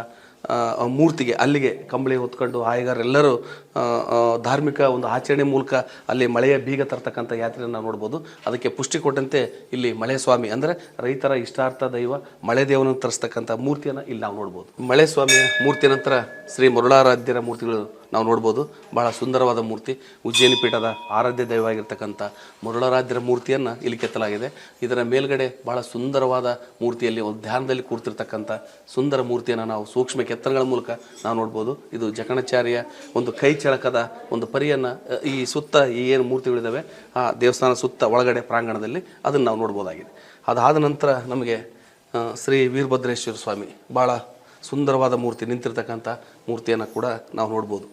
A: ಮೂರ್ತಿಗೆ ಅಲ್ಲಿಗೆ ಕಂಬಳಿ ಹೊತ್ಕೊಂಡು ಹಾಯಿಗಾರ ಎಲ್ಲರೂ ಆ, ಆ, ಧಾರ್ಮಿಕ ಒಂದು ಆಚರಣೆ ಮೂಲಕ ಅಲ್ಲಿ ಮಳೆಯ ಬೀಗ ತರ್ತಕ್ಕಂಥ ಯಾತ್ರೆಯನ್ನು ನೋಡ್ಬೋದು. ಅದಕ್ಕೆ ಪುಷ್ಟಿ ಕೊಟ್ಟಂತೆ ಇಲ್ಲಿ ಮಳೆ ಸ್ವಾಮಿ ಅಂದರೆ ರೈತರ ಇಷ್ಟಾರ್ಥ ದೈವ ಮಳೆ ದೇವನನ್ನು ತರಿಸ್ತಕ್ಕಂಥ ಮೂರ್ತಿಯನ್ನು ಇಲ್ಲಿ ನಾವು ನೋಡ್ಬೋದು. ಮಳೆ ಸ್ವಾಮಿಯ ಮೂರ್ತಿ ನಂತರ ಶ್ರೀ ಮರುಳಾರಾಧ್ಯರ ಮೂರ್ತಿಗಳು ನಾವು ನೋಡ್ಬೋದು ಬಹಳ ಸುಂದರವಾದ ಮೂರ್ತಿ, ಉಜ್ಜಯಿನಿ ಪೀಠದ ಆರಾಧ್ಯ ದೈವವಾಗಿರ್ತಕ್ಕಂಥ ಮರುಳರಾಧ್ಯರ ಮೂರ್ತಿಯನ್ನು ಇಲ್ಲಿ ಕೆತ್ತಲಾಗಿದೆ. ಇದರ ಮೇಲ್ಗಡೆ ಬಹಳ ಸುಂದರವಾದ ಮೂರ್ತಿಯಲ್ಲಿ ಒಂದು ಧ್ಯಾನದಲ್ಲಿ ಕೂರ್ತಿರ್ತಕ್ಕಂಥ ಸುಂದರ ಮೂರ್ತಿಯನ್ನು ನಾವು ಸೂಕ್ಷ್ಮ ಕೆತ್ತನೆಗಳ ಮೂಲಕ ನಾವು ನೋಡ್ಬೋದು. ಇದು ಜಕಣಾಚಾರ್ಯ ಒಂದು ಕೈ ಚಳಕದ ಒಂದು ಪರಿಯನ್ನು, ಈ ಸುತ್ತ ಈ ಏನು ಮೂರ್ತಿಗಳಿದ್ದಾವೆ ಆ ದೇವಸ್ಥಾನ ಸುತ್ತ ಒಳಗಡೆ ಪ್ರಾಂಗಣದಲ್ಲಿ ಅದನ್ನು ನಾವು ನೋಡ್ಬೋದಾಗಿದೆ. ಅದಾದ ನಂತರ ನಮಗೆ ಶ್ರೀ ವೀರಭದ್ರೇಶ್ವರ ಸ್ವಾಮಿ ಭಾಳ ಸುಂದರವಾದ ಮೂರ್ತಿ ನಿಂತಿರ್ತಕ್ಕಂಥ ಮೂರ್ತಿಯನ್ನು ಕೂಡ ನಾವು ನೋಡ್ಬೋದು.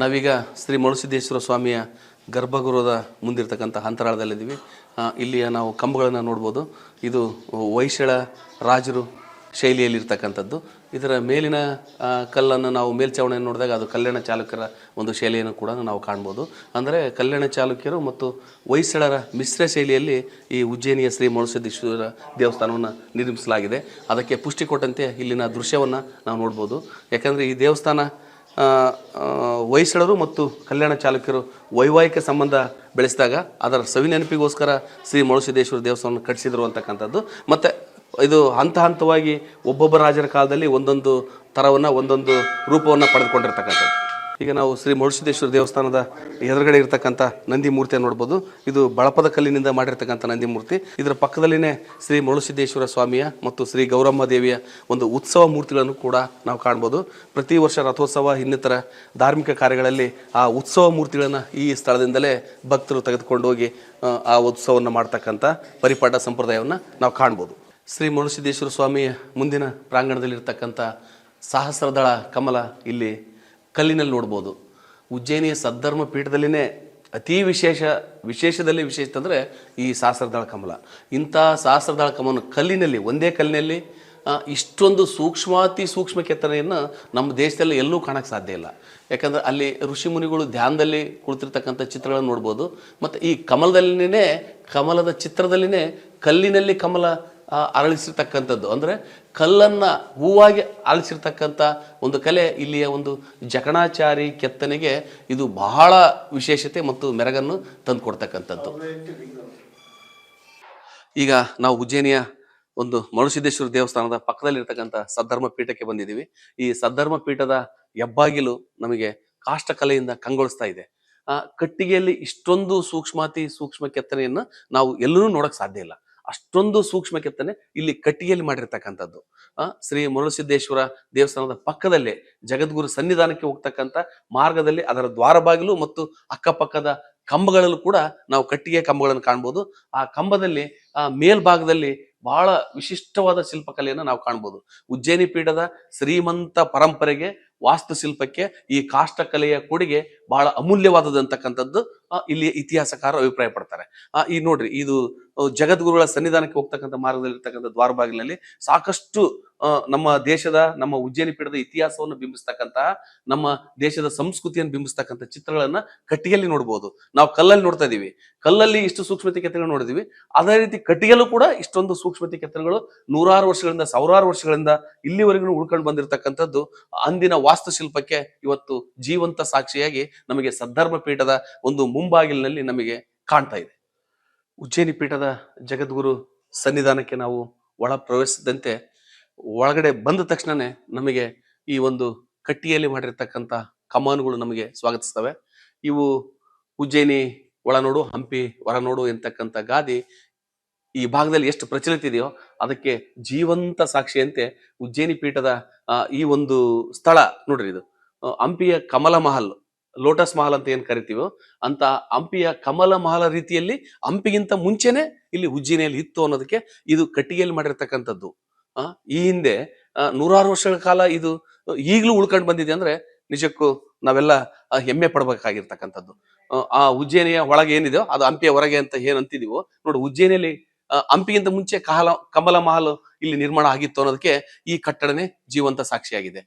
A: ನಾವೀಗ ಶ್ರೀ ಮನುಸಿದ್ದೇಶ್ವರ ಸ್ವಾಮಿಯ ಗರ್ಭಗುರುದ ಮುಂದಿರ್ತಕ್ಕಂಥ ಅಂತರಾಳದಲ್ಲಿದ್ದೀವಿ. ಇಲ್ಲಿಯ ನಾವು ಕಂಬಗಳನ್ನು ನೋಡ್ಬೋದು. ಇದು ವೈಶಳ ರಾಜರು ಶೈಲಿಯಲ್ಲಿರ್ತಕ್ಕಂಥದ್ದು. ಇದರ ಮೇಲಿನ ಕಲ್ಲನ್ನು ನಾವು ಮೇಲ್ಛಾವಣಿಯನ್ನು ನೋಡಿದಾಗ ಅದು ಕಲ್ಯಾಣ ಚಾಲುಕ್ಯರ ಒಂದು ಶೈಲಿಯನ್ನು ಕೂಡ ನಾವು ಕಾಣ್ಬೋದು. ಅಂದರೆ ಕಲ್ಯಾಣ ಚಾಲುಕ್ಯರು ಮತ್ತು ಹೊಯ್ಸಳರ ಮಿಶ್ರ ಶೈಲಿಯಲ್ಲಿ ಈ ಉಜ್ಜಯನಿಯ ಶ್ರೀ ಮಳುಸಿದ್ದೇಶ್ವರ ದೇವಸ್ಥಾನವನ್ನು ನಿರ್ಮಿಸಲಾಗಿದೆ. ಅದಕ್ಕೆ ಪುಷ್ಟಿ ಕೊಟ್ಟಂತೆ ಇಲ್ಲಿನ ದೃಶ್ಯವನ್ನು ನಾವು ನೋಡ್ಬೋದು. ಯಾಕಂದರೆ ಈ ದೇವಸ್ಥಾನ ಹೊಯ್ಸಳರು ಮತ್ತು ಕಲ್ಯಾಣ ಚಾಲುಕ್ಯರು ವೈವಾಹಿಕ ಸಂಬಂಧ ಬೆಳೆಸಿದಾಗ ಅದರ ಸವಿನೆನಪಿಗೋಸ್ಕರ ಶ್ರೀ ಮಳುಸಿದ್ದೇಶ್ವರ ದೇವಸ್ಥಾನವನ್ನು ಕಟ್ಟಿಸಿದರು ಅಂತಕ್ಕಂಥದ್ದು. ಮತ್ತು ಇದು ಹಂತ ಹಂತವಾಗಿ ಒಬ್ಬೊಬ್ಬ ರಾಜರ ಕಾಲದಲ್ಲಿ ಒಂದೊಂದು ಥರವನ್ನು ಒಂದೊಂದು ರೂಪವನ್ನು ಪಡೆದುಕೊಂಡಿರ್ತಕ್ಕಂಥದ್ದು. ಈಗ ನಾವು ಶ್ರೀ ಮಳುಸಿದ್ದೇಶ್ವರ ದೇವಸ್ಥಾನದ ಎದುರುಗಡೆ ಇರತಕ್ಕಂಥ ನಂದಿ ಮೂರ್ತಿಯನ್ನು ನೋಡ್ಬೋದು. ಇದು ಬಳಪದ ಕಲ್ಲಿನಿಂದ ಮಾಡಿರ್ತಕ್ಕಂಥ ನಂದಿ ಮೂರ್ತಿ ಇದರ ಪಕ್ಕದಲ್ಲಿನೇ ಶ್ರೀ ಮಳುಸಿದ್ದೇಶ್ವರ ಸ್ವಾಮಿಯ ಮತ್ತು ಶ್ರೀ ಗೌರಮ್ಮ ದೇವಿಯ ಒಂದು ಉತ್ಸವ ಮೂರ್ತಿಗಳನ್ನು ಕೂಡ ನಾವು ಕಾಣ್ಬೋದು. ಪ್ರತಿ ವರ್ಷ ರಥೋತ್ಸವ ಇನ್ನಿತರ ಧಾರ್ಮಿಕ ಕಾರ್ಯಗಳಲ್ಲಿ ಆ ಉತ್ಸವ ಮೂರ್ತಿಗಳನ್ನು ಈ ಸ್ಥಳದಿಂದಲೇ ಭಕ್ತರು ತೆಗೆದುಕೊಂಡು ಹೋಗಿ ಆ, ಉತ್ಸವವನ್ನು ಮಾಡ್ತಕ್ಕಂಥ ಪರಿಪಾಠ ಸಂಪ್ರದಾಯವನ್ನು ನಾವು ಕಾಣ್ಬೋದು. ಶ್ರೀ ಮಳುಸಿದ್ದೇಶ್ವರ ಸ್ವಾಮಿಯ ಮುಂದಿನ ಪ್ರಾಂಗಣದಲ್ಲಿರ್ತಕ್ಕಂಥ ಸಹಸ್ರದಳ ಕಮಲ ಇಲ್ಲಿ ಕಲ್ಲಿನಲ್ಲಿ ನೋಡ್ಬೋದು. ಉಜ್ಜಯಿನಿಯ ಸದ್ಧರ್ಮ ಪೀಠದಲ್ಲಿನೇ ಅತಿ ವಿಶೇಷ, ವಿಶೇಷದಲ್ಲಿ ವಿಶೇಷ ಅಂದರೆ ಈ ಸಹಸ್ರದಾಳ ಕಮಲ. ಇಂಥ ಸಹಸ್ರದಾಳ ಕಮಲ ಕಲ್ಲಿನಲ್ಲಿ, ಒಂದೇ ಕಲ್ಲಿನಲ್ಲಿ ಇಷ್ಟೊಂದು ಸೂಕ್ಷ್ಮಾತಿ ಸೂಕ್ಷ್ಮ ಕೆತ್ತನೆಯನ್ನು ನಮ್ಮ ದೇಶದಲ್ಲಿ ಎಲ್ಲೂ ಕಾಣಕ್ಕೆ ಸಾಧ್ಯ ಇಲ್ಲ. ಯಾಕಂದರೆ ಅಲ್ಲಿ ಋಷಿ ಮುನಿಗಳು ಧ್ಯಾನದಲ್ಲಿ ಕುಳಿತಿರ್ತಕ್ಕಂಥ ಚಿತ್ರಗಳನ್ನು ನೋಡ್ಬೋದು. ಮತ್ತು ಈ ಕಮಲದಲ್ಲಿನೇ, ಕಮಲದ ಚಿತ್ರದಲ್ಲಿನೇ ಕಲ್ಲಿನಲ್ಲಿ ಕಮಲ ಅರಳಿಸಿರ್ತಕ್ಕಂಥದ್ದು. ಅಂದರೆ ಕಲ್ಲನ್ನು ಹೂವಾಗಿ ಆಲಿಸಿರ್ತಕ್ಕಂಥ ಒಂದು ಕಲೆ ಇಲ್ಲಿಯ ಒಂದು ಜಕಣಾಚಾರಿ ಕೆತ್ತನೆಗೆ ಇದು ಬಹಳ ವಿಶೇಷತೆ ಮತ್ತು ಮೆರಗನ್ನು ತಂದುಕೊಡ್ತಕ್ಕಂಥದ್ದು. ಈಗ ನಾವು ಉಜ್ಜಯಿನಿಯ ಒಂದು ಮರುಸಿದ್ದೇಶ್ವರ ದೇವಸ್ಥಾನದ ಪಕ್ಕದಲ್ಲಿರ್ತಕ್ಕಂಥ ಸದ್ಧರ್ಮ ಪೀಠಕ್ಕೆ ಬಂದಿದ್ದೀವಿ. ಈ ಸದ್ಧರ್ಮ ಪೀಠದ ಹೆಬ್ಬಾಗಿಲು ನಮಗೆ ಕಾಷ್ಟಕಲೆಯಿಂದ ಕಂಗೊಳಿಸ್ತಾ ಇದೆ. ಆ ಕಟ್ಟಿಗೆಯಲ್ಲಿ ಇಷ್ಟೊಂದು ಸೂಕ್ಷ್ಮಾತಿ ಸೂಕ್ಷ್ಮ ಕೆತ್ತನೆಯನ್ನು ನಾವು ಎಲ್ಲೂ ನೋಡಕ್ ಸಾಧ್ಯ ಇಲ್ಲ. ಅಷ್ಟೊಂದು ಸೂಕ್ಷ್ಮ ಕೆತ್ತನೆ ಇಲ್ಲಿ ಕಟ್ಟಿಗೆಯಲ್ಲಿ ಮಾಡಿರ್ತಕ್ಕಂಥದ್ದು. ಶ್ರೀ ಮರುಸಿದ್ದೇಶ್ವರ ದೇವಸ್ಥಾನದ ಪಕ್ಕದಲ್ಲೇ ಜಗದ್ಗುರು ಸನ್ನಿಧಾನಕ್ಕೆ ಹೋಗ್ತಕ್ಕಂಥ ಮಾರ್ಗದಲ್ಲಿ ಅದರ ದ್ವಾರ ಬಾಗಿಲು ಮತ್ತು ಅಕ್ಕಪಕ್ಕದ ಕಂಬಗಳಲ್ಲೂ ಕೂಡ ನಾವು ಕಟ್ಟಿಗೆ ಕಂಬಗಳನ್ನು ಕಾಣ್ಬೋದು. ಆ ಕಂಬದಲ್ಲಿ, ಆ ಮೇಲ್ಭಾಗದಲ್ಲಿ ಬಹಳ ವಿಶಿಷ್ಟವಾದ ಶಿಲ್ಪಕಲೆಯನ್ನು ನಾವು ಕಾಣ್ಬೋದು. ಉಜ್ಜಯಿನಿ ಪೀಠದ ಶ್ರೀಮಂತ ಪರಂಪರೆಗೆ ವಾಸ್ತುಶಿಲ್ಪಕ್ಕೆ ಈ ಕಾಷ್ಟಕಲೆಯ ಕೊಡುಗೆ ಬಹಳ ಅಮೂಲ್ಯವಾದದಂತಕ್ಕಂಥದ್ದು ಇಲ್ಲಿ ಇತಿಹಾಸಕಾರ ಅಭಿಪ್ರಾಯ ಪಡ್ತಾರೆ ಈ ನೋಡ್ರಿ, ಇದು ಜಗದ್ಗುರುಗಳ ಸನ್ನಿಧಾನಕ್ಕೆ ಹೋಗ್ತಕ್ಕಂಥ ಮಾರ್ಗದಲ್ಲಿರ್ತಕ್ಕಂಥ ದ್ವಾರಬಾಗಿಲಲ್ಲಿ ಸಾಕಷ್ಟು ನಮ್ಮ ದೇಶದ, ನಮ್ಮ ಉಜ್ಜಯಿನಿ ಪೀಠದ ಇತಿಹಾಸವನ್ನು ಬಿಂಬಿಸ್ತಕ್ಕಂತಹ ನಮ್ಮ ದೇಶದ ಸಂಸ್ಕೃತಿಯನ್ನು ಬಿಂಬಿಸ್ತಕ್ಕಂಥ ಚಿತ್ರಗಳನ್ನ ಕಟ್ಟಿಗೆಯಲ್ಲಿ ನೋಡ್ಬೋದು. ನಾವು ಕಲ್ಲಲ್ಲಿ ನೋಡ್ತಾ ಇದೀವಿ. ಕಲ್ಲಲ್ಲಿ ಇಷ್ಟು ಸೂಕ್ಷ್ಮತೆ ಕೆತ್ತನೆಗಳು ನೋಡಿದೀವಿ. ಅದೇ ರೀತಿ ಕಟ್ಟಿಗೆಲ್ಲೂ ಕೂಡ ಇಷ್ಟೊಂದು ಸೂಕ್ಷ್ಮತೆ ಕೆತ್ತನೆಗಳು ನೂರಾರು ವರ್ಷಗಳಿಂದ, ಸಾವಿರಾರು ವರ್ಷಗಳಿಂದ ಇಲ್ಲಿವರೆಗೂ ಉಳ್ಕೊಂಡು ಬಂದಿರತಕ್ಕಂಥದ್ದು. ಅಂದಿನ ವಾಸ್ತುಶಿಲ್ಪಕ್ಕೆ ಇವತ್ತು ಜೀವಂತ ಸಾಕ್ಷಿಯಾಗಿ ನಮಗೆ ಸದ್ಧರ್ಮ ಪೀಠದ ಒಂದು ಮುಂಬಾಗಿಲಿನಲ್ಲಿ ನಮಗೆ ಕಾಣ್ತಾ ಇದೆ. ಉಜ್ಜಯಿನಿ ಪೀಠದ ಜಗದ್ಗುರು ಸನ್ನಿಧಾನಕ್ಕೆ ನಾವು ಒಳ ಪ್ರವೇಶಿಸಿದಂತೆ ಒಳಗಡೆ ಬಂದ ತಕ್ಷಣನೇ ನಮಗೆ ಈ ಒಂದು ಕಟ್ಟಿಯಲ್ಲಿ ಮಾಡಿರ್ತಕ್ಕಂಥ ಕಮಾನುಗಳು ನಮಗೆ ಸ್ವಾಗತಿಸ್ತವೆ. ಇವು ಉಜ್ಜಯಿನಿ ಒಳನೋಡು ಹಂಪಿ ಹೊರನೋಡು ಎಂತಕ್ಕಂಥ ಗಾದಿ ಈ ಭಾಗದಲ್ಲಿ ಎಷ್ಟು ಪ್ರಚಲಿತ ಇದೆಯೋ ಅದಕ್ಕೆ ಜೀವಂತ ಸಾಕ್ಷಿಯಂತೆ ಉಜ್ಜಯಿನಿ ಪೀಠದ ಈ ಒಂದು ಸ್ಥಳ ನೋಡ್ರಿ ಇದು. ಹಂಪಿಯ ಕಮಲ ಮಹಲ್, ಲೋಟಸ್ ಮಹಲ್ ಅಂತ ಏನ್ ಕರಿತೀವೋ ಅಂತ ಹಂಪಿಯ ಕಮಲ ಮಹಲ ರೀತಿಯಲ್ಲಿ ಹಂಪಿಗಿಂತ ಮುಂಚೆನೆ ಇಲ್ಲಿ ಉಜ್ಜಯಿನಿಯಲ್ಲಿ ಇತ್ತು ಅನ್ನೋದಕ್ಕೆ ಇದು ಕಟ್ಟಿಗೆಯಲ್ಲಿ ಮಾಡಿರ್ತಕ್ಕಂಥದ್ದು. ಈ ಹಿಂದೆ ನೂರಾರು ವರ್ಷಗಳ ಕಾಲ ಇದು ಈಗಲೂ ಉಳ್ಕೊಂಡು ಬಂದಿದೆ ಅಂದ್ರೆ ನಿಜಕ್ಕೂ ನಾವೆಲ್ಲ ಹೆಮ್ಮೆ ಪಡ್ಬೇಕಾಗಿರ್ತಕ್ಕಂಥದ್ದು. ಆ, ಉಜ್ಜಯಿನಿಯ ಒಳಗೆ ಏನಿದೆಯೋ ಅದು ಹಂಪಿಯ ಹೊರಗೆ ಅಂತ ಏನ್ ಅಂತಿದೀವೋ ನೋಡಿ ಉಜ್ಜಯಿನಿಯಲ್ಲಿ ಆ, ಹಂಪಿಗಿಂತ ಮುಂಚೆ ಕಹಲ ಕಮಲ ಮಹಲ್ ಇಲ್ಲಿ ನಿರ್ಮಾಣ ಆಗಿತ್ತು ಅನ್ನೋದಕ್ಕೆ ಈ ಕಟ್ಟಡನೇ ಜೀವಂತ ಸಾಕ್ಷಿಯಾಗಿದೆ.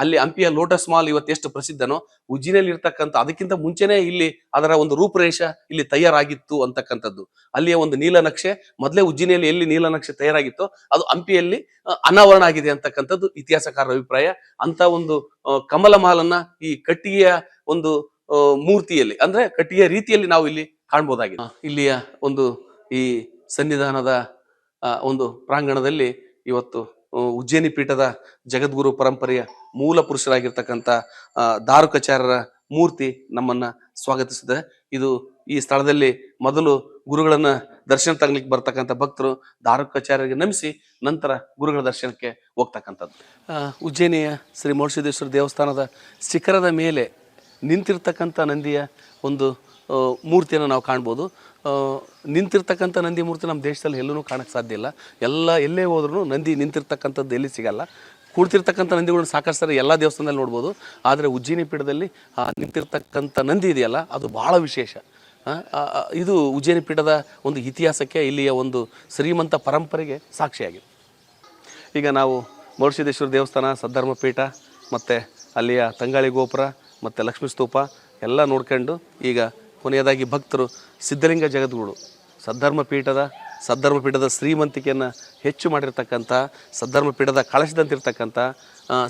A: ಅಲ್ಲಿ ಹಂಪಿಯ ಲೋಟಸ್ ಮಾಲ್ ಇವತ್ತು ಎಷ್ಟು ಪ್ರಸಿದ್ಧನೋ ಉಜ್ಜಿನಲ್ಲಿ ಇರ್ತಕ್ಕಂಥ ಅದಕ್ಕಿಂತ ಮುಂಚೆನೆ ಇಲ್ಲಿ ಅದರ ಒಂದು ರೂಪರೇಷ ಇಲ್ಲಿ ತಯಾರಾಗಿತ್ತು ಅಂತಕ್ಕಂಥದ್ದು. ಅಲ್ಲಿಯ ಒಂದು ನೀಲನಕ್ಷೆ ಮೊದಲೇ ಉಜ್ಜಿನಿಯಲ್ಲಿ ಎಲ್ಲಿ ನೀಲನಕ್ಷೆ ತಯಾರಾಗಿತ್ತೋ, ಅದು ಹಂಪಿಯಲ್ಲಿ ಅನಾವರಣ ಆಗಿದೆ ಅಂತಕ್ಕಂಥದ್ದು ಇತಿಹಾಸಕಾರರ ಅಭಿಪ್ರಾಯ. ಅಂತ ಒಂದು ಕಮಲ ಮಹಲನ್ನ ಈ ಕಟ್ಟಿಗೆಯ ಒಂದು ಮೂರ್ತಿಯಲ್ಲಿ, ಅಂದ್ರೆ ಕಟ್ಟಿಗೆಯ ರೀತಿಯಲ್ಲಿ ನಾವು ಇಲ್ಲಿ ಕಾಣ್ಬೋದಾಗಿದೆ. ಇಲ್ಲಿಯ ಒಂದು ಈ ಸನ್ನಿಧಾನದ ಒಂದು ಪ್ರಾಂಗಣದಲ್ಲಿ ಇವತ್ತು ಉಜ್ಜಯಿನಿ ಪೀಠದ ಜಗದ್ಗುರು ಪರಂಪರೆಯ ಮೂಲ ಪುರುಷರಾಗಿರ್ತಕ್ಕಂಥ ದಾರುಕಾಚಾರ್ಯರ ಮೂರ್ತಿ ನಮ್ಮನ್ನ ಸ್ವಾಗತಿಸಿದೆ. ಇದು ಈ ಸ್ಥಳದಲ್ಲಿ ಮೊದಲು ಗುರುಗಳನ್ನು ದರ್ಶನ ತಗಲಿಕ್ಕೆ ಬರ್ತಕ್ಕಂಥ ಭಕ್ತರು ದಾರುಕಾಚಾರ್ಯರಿಗೆ ನಮಿಸಿ ನಂತರ ಗುರುಗಳ ದರ್ಶನಕ್ಕೆ ಹೋಗ್ತಕ್ಕಂಥದ್ದು. ಉಜ್ಜಯಿನಿಯ ಶ್ರೀ ಮೋಡಸಿದ್ದೇಶ್ವರ ದೇವಸ್ಥಾನದ ಶಿಖರದ ಮೇಲೆ ನಿಂತಿರ್ತಕ್ಕಂಥ ನಂದಿಯ ಒಂದು ಮೂರ್ತಿಯನ್ನು ನಾವು ಕಾಣ್ಬೋದು. ನಿಂತಿರ್ತಕ್ಕಂಥ ನಂದಿ ಮೂರ್ತಿ ನಮ್ಮ ದೇಶದಲ್ಲಿ ಎಲ್ಲೂ ಕಾಣಕ್ಕೆ ಸಾಧ್ಯ ಇಲ್ಲ. ಎಲ್ಲ ಎಲ್ಲೇ ಹೋದ್ರೂ ನಂದಿ ನಿಂತಿರ್ತಕ್ಕಂಥದ್ದು ಎಲ್ಲಿ ಸಿಗಲ್ಲ. ಕೂಡ್ತಿರ್ತಕ್ಕಂಥ ನಂದಿಗಳನ್ನ ಸಾಕಷ್ಟು ಎಲ್ಲ ದೇವಸ್ಥಾನದಲ್ಲಿ ನೋಡ್ಬೋದು. ಆದರೆ ಉಜ್ಜಿನಿ ಪೀಠದಲ್ಲಿ, ಆ, ನಿಂತಿರ್ತಕ್ಕಂಥ ನಂದಿ ಇದೆಯಲ್ಲ, ಅದು ಭಾಳ ವಿಶೇಷ. ಇದು ಉಜ್ಜಯಿನಿ ಪೀಠದ ಒಂದು ಇತಿಹಾಸಕ್ಕೆ ಇಲ್ಲಿಯ ಒಂದು ಶ್ರೀಮಂತ ಪರಂಪರೆಗೆ ಸಾಕ್ಷಿಯಾಗಿದೆ. ಈಗ ನಾವು ಮರುಸಿದ್ದೇಶ್ವರ ದೇವಸ್ಥಾನ ಸದ್ಧರ್ಮ ಪೀಠ ಮತ್ತು ಅಲ್ಲಿಯ ತಂಗಾಳಿ ಗೋಪುರ, ಮತ್ತು ಲಕ್ಷ್ಮೀ ಸ್ತೂಪ ಎಲ್ಲ ನೋಡ್ಕೊಂಡು ಈಗ ಕೊನೆಯದಾಗಿ ಭಕ್ತರು ಸಿದ್ಧಲಿಂಗ ಜಗದ್ಗುರು. ಸದ್ಧರ್ಮ ಪೀಠದ ಸದ್ಧರ್ಮ ಪೀಠದ ಶ್ರೀಮಂತಿಕೆಯನ್ನು ಹೆಚ್ಚು ಮಾಡಿರ್ತಕ್ಕಂಥ ಸದ್ಧರ್ಮ ಪೀಠದ ಕಳಶದಂತಿರ್ತಕ್ಕಂಥ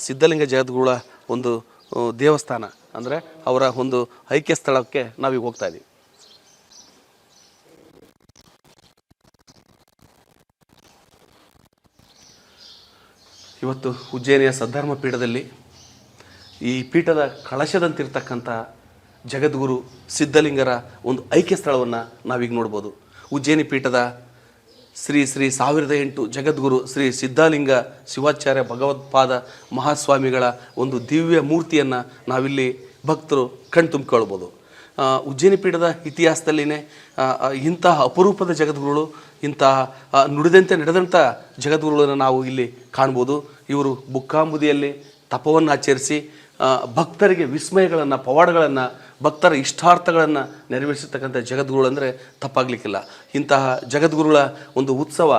A: ಸಿದ್ಧಲಿಂಗ ಜಗದ್ಗುರುಳ ಒಂದು ದೇವಸ್ಥಾನ. ಅಂದರೆ ಅವರ ಒಂದು ಐಕ್ಯ ಸ್ಥಳಕ್ಕೆ ನಾವೀಗ ಹೋಗ್ತಾ ಇದ್ದೀವಿ ಇವತ್ತು ಉಜ್ಜಯನಿಯ ಸದ್ಧರ್ಮ ಪೀಠದಲ್ಲಿ ಈ ಪೀಠದ ಕಳಶದಂತಿರ್ತಕ್ಕಂಥ ಜಗದ್ಗುರು ಸಿದ್ಧಲಿಂಗರ ಒಂದು ಐಕ್ಯ ಸ್ಥಳವನ್ನು ನಾವೀಗ ನೋಡ್ಬೋದು. ಉಜ್ಜಯಿನಿ ಪೀಠದ ಶ್ರೀ ಶ್ರೀ ಸಾವಿರದ ಎಂಟು ಜಗದ್ಗುರು ಶ್ರೀ ಸಿದ್ಧಲಿಂಗ ಶಿವಾಚಾರ್ಯ ಭಗವತ್ಪಾದ ಮಹಾಸ್ವಾಮಿಗಳ ಒಂದು ದಿವ್ಯ ಮೂರ್ತಿಯನ್ನು ನಾವಿಲ್ಲಿ ಭಕ್ತರು ಕಣ್ತುಂಬಿಕೊಳ್ಬೋದು ಉಜ್ಜಯಿನಿ ಪೀಠದ ಇತಿಹಾಸದಲ್ಲಿನೇ ಇಂತಹ ಅಪರೂಪದ ಜಗದ್ಗುರುಗಳು, ಇಂತಹ ನುಡಿದಂತೆ ನಡೆದಂಥ ಜಗದ್ಗುರುಗಳನ್ನು ನಾವು ಇಲ್ಲಿ ಕಾಣ್ಬೋದು. ಇವರು ಬುಕ್ಕಾಂಬುದಿಯಲ್ಲಿ ತಪವನ್ನು ಆಚರಿಸಿ ಭಕ್ತರಿಗೆ ವಿಸ್ಮಯಗಳನ್ನು ಪವಾಡಗಳನ್ನು ಭಕ್ತರ ಇಷ್ಟಾರ್ಥಗಳನ್ನು ನೆರವೇರಿಸತಕ್ಕಂಥ ಜಗದ್ಗುರುಗಳು ಅಂದರೆ ತಪ್ಪಾಗಲಿಕ್ಕಿಲ್ಲ. ಇಂತಹ ಜಗದ್ಗುರುಗಳ ಒಂದು ಉತ್ಸವ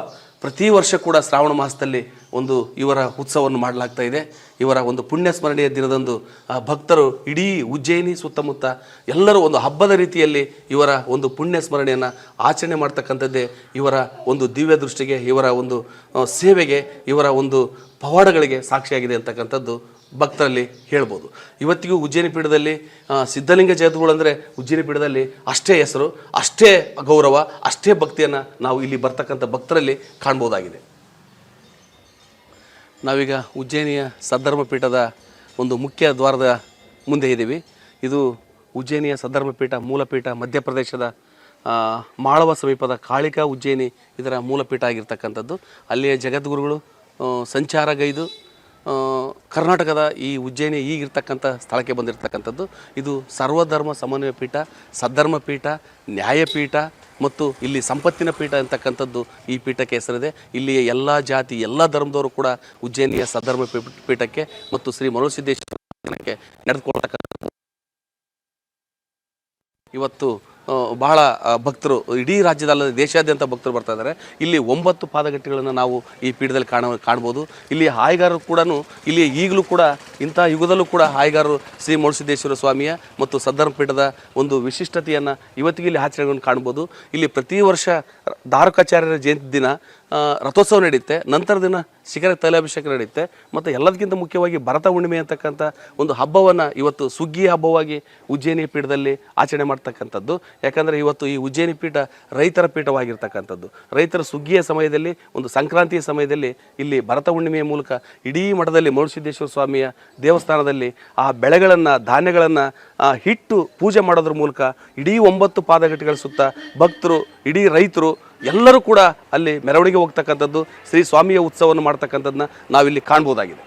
A: ಪ್ರತಿ ವರ್ಷ ಕೂಡ ಶ್ರಾವಣ ಮಾಸದಲ್ಲಿ ಒಂದು ಇವರ ಉತ್ಸವವನ್ನು ಮಾಡಲಾಗ್ತಾ ಇದೆ. ಇವರ ಒಂದು ಪುಣ್ಯ ಸ್ಮರಣೆಯ ದಿನದಂದು ಭಕ್ತರು ಇಡೀ ಉಜ್ಜಯಿನಿ ಸುತ್ತಮುತ್ತ ಎಲ್ಲರೂ ಒಂದು ಹಬ್ಬದ ರೀತಿಯಲ್ಲಿ ಇವರ ಒಂದು ಪುಣ್ಯ ಸ್ಮರಣೆಯನ್ನು ಆಚರಣೆ ಮಾಡ್ತಕ್ಕಂಥದ್ದೇ ಇವರ ಒಂದು ದಿವ್ಯ ದೃಷ್ಟಿಗೆ, ಇವರ ಒಂದು ಸೇವೆಗೆ, ಇವರ ಒಂದು ಪವಾಡಗಳಿಗೆ ಸಾಕ್ಷಿಯಾಗಿದೆ ಅಂತಕ್ಕಂಥದ್ದು ಭಕ್ತರಲ್ಲಿ ಹೇಳ್ಬೋದು. ಇವತ್ತಿಗೂ ಉಜ್ಜಯಿನಿ ಪೀಠದಲ್ಲಿ ಸಿದ್ಧಲಿಂಗ ಜಯತುಗಳು ಅಂದರೆ ಉಜ್ಜಯಿನಿ ಪೀಠದಲ್ಲಿ ಅಷ್ಟೇ ಹೆಸರು, ಅಷ್ಟೇ ಗೌರವ, ಅಷ್ಟೇ ಭಕ್ತಿಯನ್ನು ನಾವು ಇಲ್ಲಿ ಬರ್ತಕ್ಕಂಥ ಭಕ್ತರಲ್ಲಿ ಕಾಣ್ಬೋದಾಗಿದೆ. ನಾವೀಗ ಉಜ್ಜಯಿನಿಯ ಸದ್ಧರ್ಮ ಪೀಠದ ಒಂದು ಮುಖ್ಯ ದ್ವಾರದ ಮುಂದೆ ಇದ್ದೀವಿ. ಇದು ಉಜ್ಜಯಿನಿಯ ಸದ್ಧರ್ಮ ಪೀಠ, ಮೂಲಪೀಠ, ಮಧ್ಯಪ್ರದೇಶದ ಮಾಳವ ಸಮೀಪದ ಕಾಳಿಕಾ ಉಜ್ಜಯಿನಿ ಇದರ ಮೂಲಪೀಠ ಆಗಿರ್ತಕ್ಕಂಥದ್ದು. ಅಲ್ಲಿಯ ಜಗದ್ಗುರುಗಳು ಸಂಚಾರಗೈದು ಕರ್ನಾಟಕದ ಈ ಉಜ್ಜಯಿನಿ ಈಗಿರ್ತಕ್ಕಂಥ ಸ್ಥಳಕ್ಕೆ ಬಂದಿರತಕ್ಕಂಥದ್ದು. ಇದು ಸರ್ವಧರ್ಮ ಸಮನ್ವಯ ಪೀಠ, ಸದ್ಧರ್ಮ ಪೀಠ, ನ್ಯಾಯಪೀಠ ಮತ್ತು ಇಲ್ಲಿ ಸಂಪತ್ತಿನ ಪೀಠ ಅಂತಕ್ಕಂಥದ್ದು ಈ ಪೀಠಕ್ಕೆ ಹೆಸರಿದೆ. ಇಲ್ಲಿಯ ಎಲ್ಲ ಜಾತಿ, ಎಲ್ಲ ಧರ್ಮದವರು ಕೂಡ ಉಜ್ಜಯಿನಿಯ ಸದ್ಧರ್ಮ ಪೀಠಕ್ಕೆ ಮತ್ತು ಶ್ರೀ ಮರುಸಿದ್ದೇಶ್ವರ ನಡೆದುಕೊಳ್ತಕ್ಕಂಥದ್ದು. ನಡೆದುಕೊಳ್ತಕ್ಕಂಥ ಇವತ್ತು ಬಹಳ ಭಕ್ತರು, ಇಡೀ ರಾಜ್ಯದಲ್ಲ ದೇಶಾದ್ಯಂತ ಭಕ್ತರು ಬರ್ತಾ ಇದ್ದಾರೆ. ಇಲ್ಲಿ ಒಂಬತ್ತು ಪಾದಗಟ್ಟೆಗಳನ್ನು ನಾವು ಈ ಪೀಠದಲ್ಲಿ ಕಾಣ, ಕಾಣ್ಬೋದು. ಇಲ್ಲಿ ಹಾಯಿಗಾರರು ಕೂಡ ಇಲ್ಲಿ ಈಗಲೂ ಕೂಡ, ಇಂಥ ಯುಗದಲ್ಲೂ ಕೂಡ ಹಾಯಿಗಾರರು ಶ್ರೀ ಮೌಳಸಿದ್ದೇಶ್ವರ ಸ್ವಾಮಿಯ ಮತ್ತು ಸದ್ಧರ್ಮ ಪೀಠದ ಒಂದು ವಿಶಿಷ್ಟತೆಯನ್ನು ಇವತ್ತಿಗೆ ಇಲ್ಲಿ ಆಚರಣೆಗಳನ್ನು ಕಾಣ್ಬೋದು. ಇಲ್ಲಿ ಪ್ರತಿ ವರ್ಷ ಧಾರಕಾಚಾರ್ಯರ ಜಯಂತಿ ದಿನ ರಥೋತ್ಸವ ನಡೆಯುತ್ತೆ ನಂತರ ದಿನ ಶಿಖರ ತೈಲಾಭಿಷೇಕ ನಡೆಯುತ್ತೆ ಮತ್ತು ಎಲ್ಲದಕ್ಕಿಂತ ಮುಖ್ಯವಾಗಿ ಭರತ ಹುಣ್ಣಿಮೆ ಅಂತಕ್ಕಂಥ ಒಂದು ಹಬ್ಬವನ್ನು ಇವತ್ತು ಸುಗ್ಗಿ ಹಬ್ಬವಾಗಿ ಉಜ್ಜಯಿನಿ ಪೀಠದಲ್ಲಿ ಆಚರಣೆ ಮಾಡ್ತಕ್ಕಂಥದ್ದು. ಯಾಕಂದರೆ ಇವತ್ತು ಈ ಉಜ್ಜಯಿನಿ ಪೀಠ ರೈತರ ಪೀಠವಾಗಿರ್ತಕ್ಕಂಥದ್ದು. ರೈತರ ಸುಗ್ಗಿಯ ಸಮಯದಲ್ಲಿ, ಒಂದು ಸಂಕ್ರಾಂತಿಯ ಸಮಯದಲ್ಲಿ ಇಲ್ಲಿ ಭರತ ಹುಣ್ಣಿಮೆಯ ಮೂಲಕ ಇಡೀ ಮಠದಲ್ಲಿ ಮರುಸಿದ್ದೇಶ್ವರ ಸ್ವಾಮಿಯ ದೇವಸ್ಥಾನದಲ್ಲಿ ಆ ಬೆಳೆಗಳನ್ನು, ಧಾನ್ಯಗಳನ್ನು ಹಿಟ್ಟು ಪೂಜೆ ಮಾಡೋದ್ರ ಮೂಲಕ ಇಡೀ ಒಂಬತ್ತು ಪಾದಗಟ್ಟೆಗಳ ಸುತ್ತ ಭಕ್ತರು, ಇಡೀ ರೈತರು ಎಲ್ಲರೂ ಕೂಡ ಅಲ್ಲಿ ಮೆರವಣಿಗೆ ಹೋಗ್ತಕ್ಕಂಥದ್ದು ಶ್ರೀ ಸ್ವಾಮಿಯ ಉತ್ಸವವನ್ನು ಮಾಡ್ತಕ್ಕಂಥದ್ದನ್ನ ನಾವಿಲ್ಲಿ ಕಾಣ್ಬೋದಾಗಿದೆ.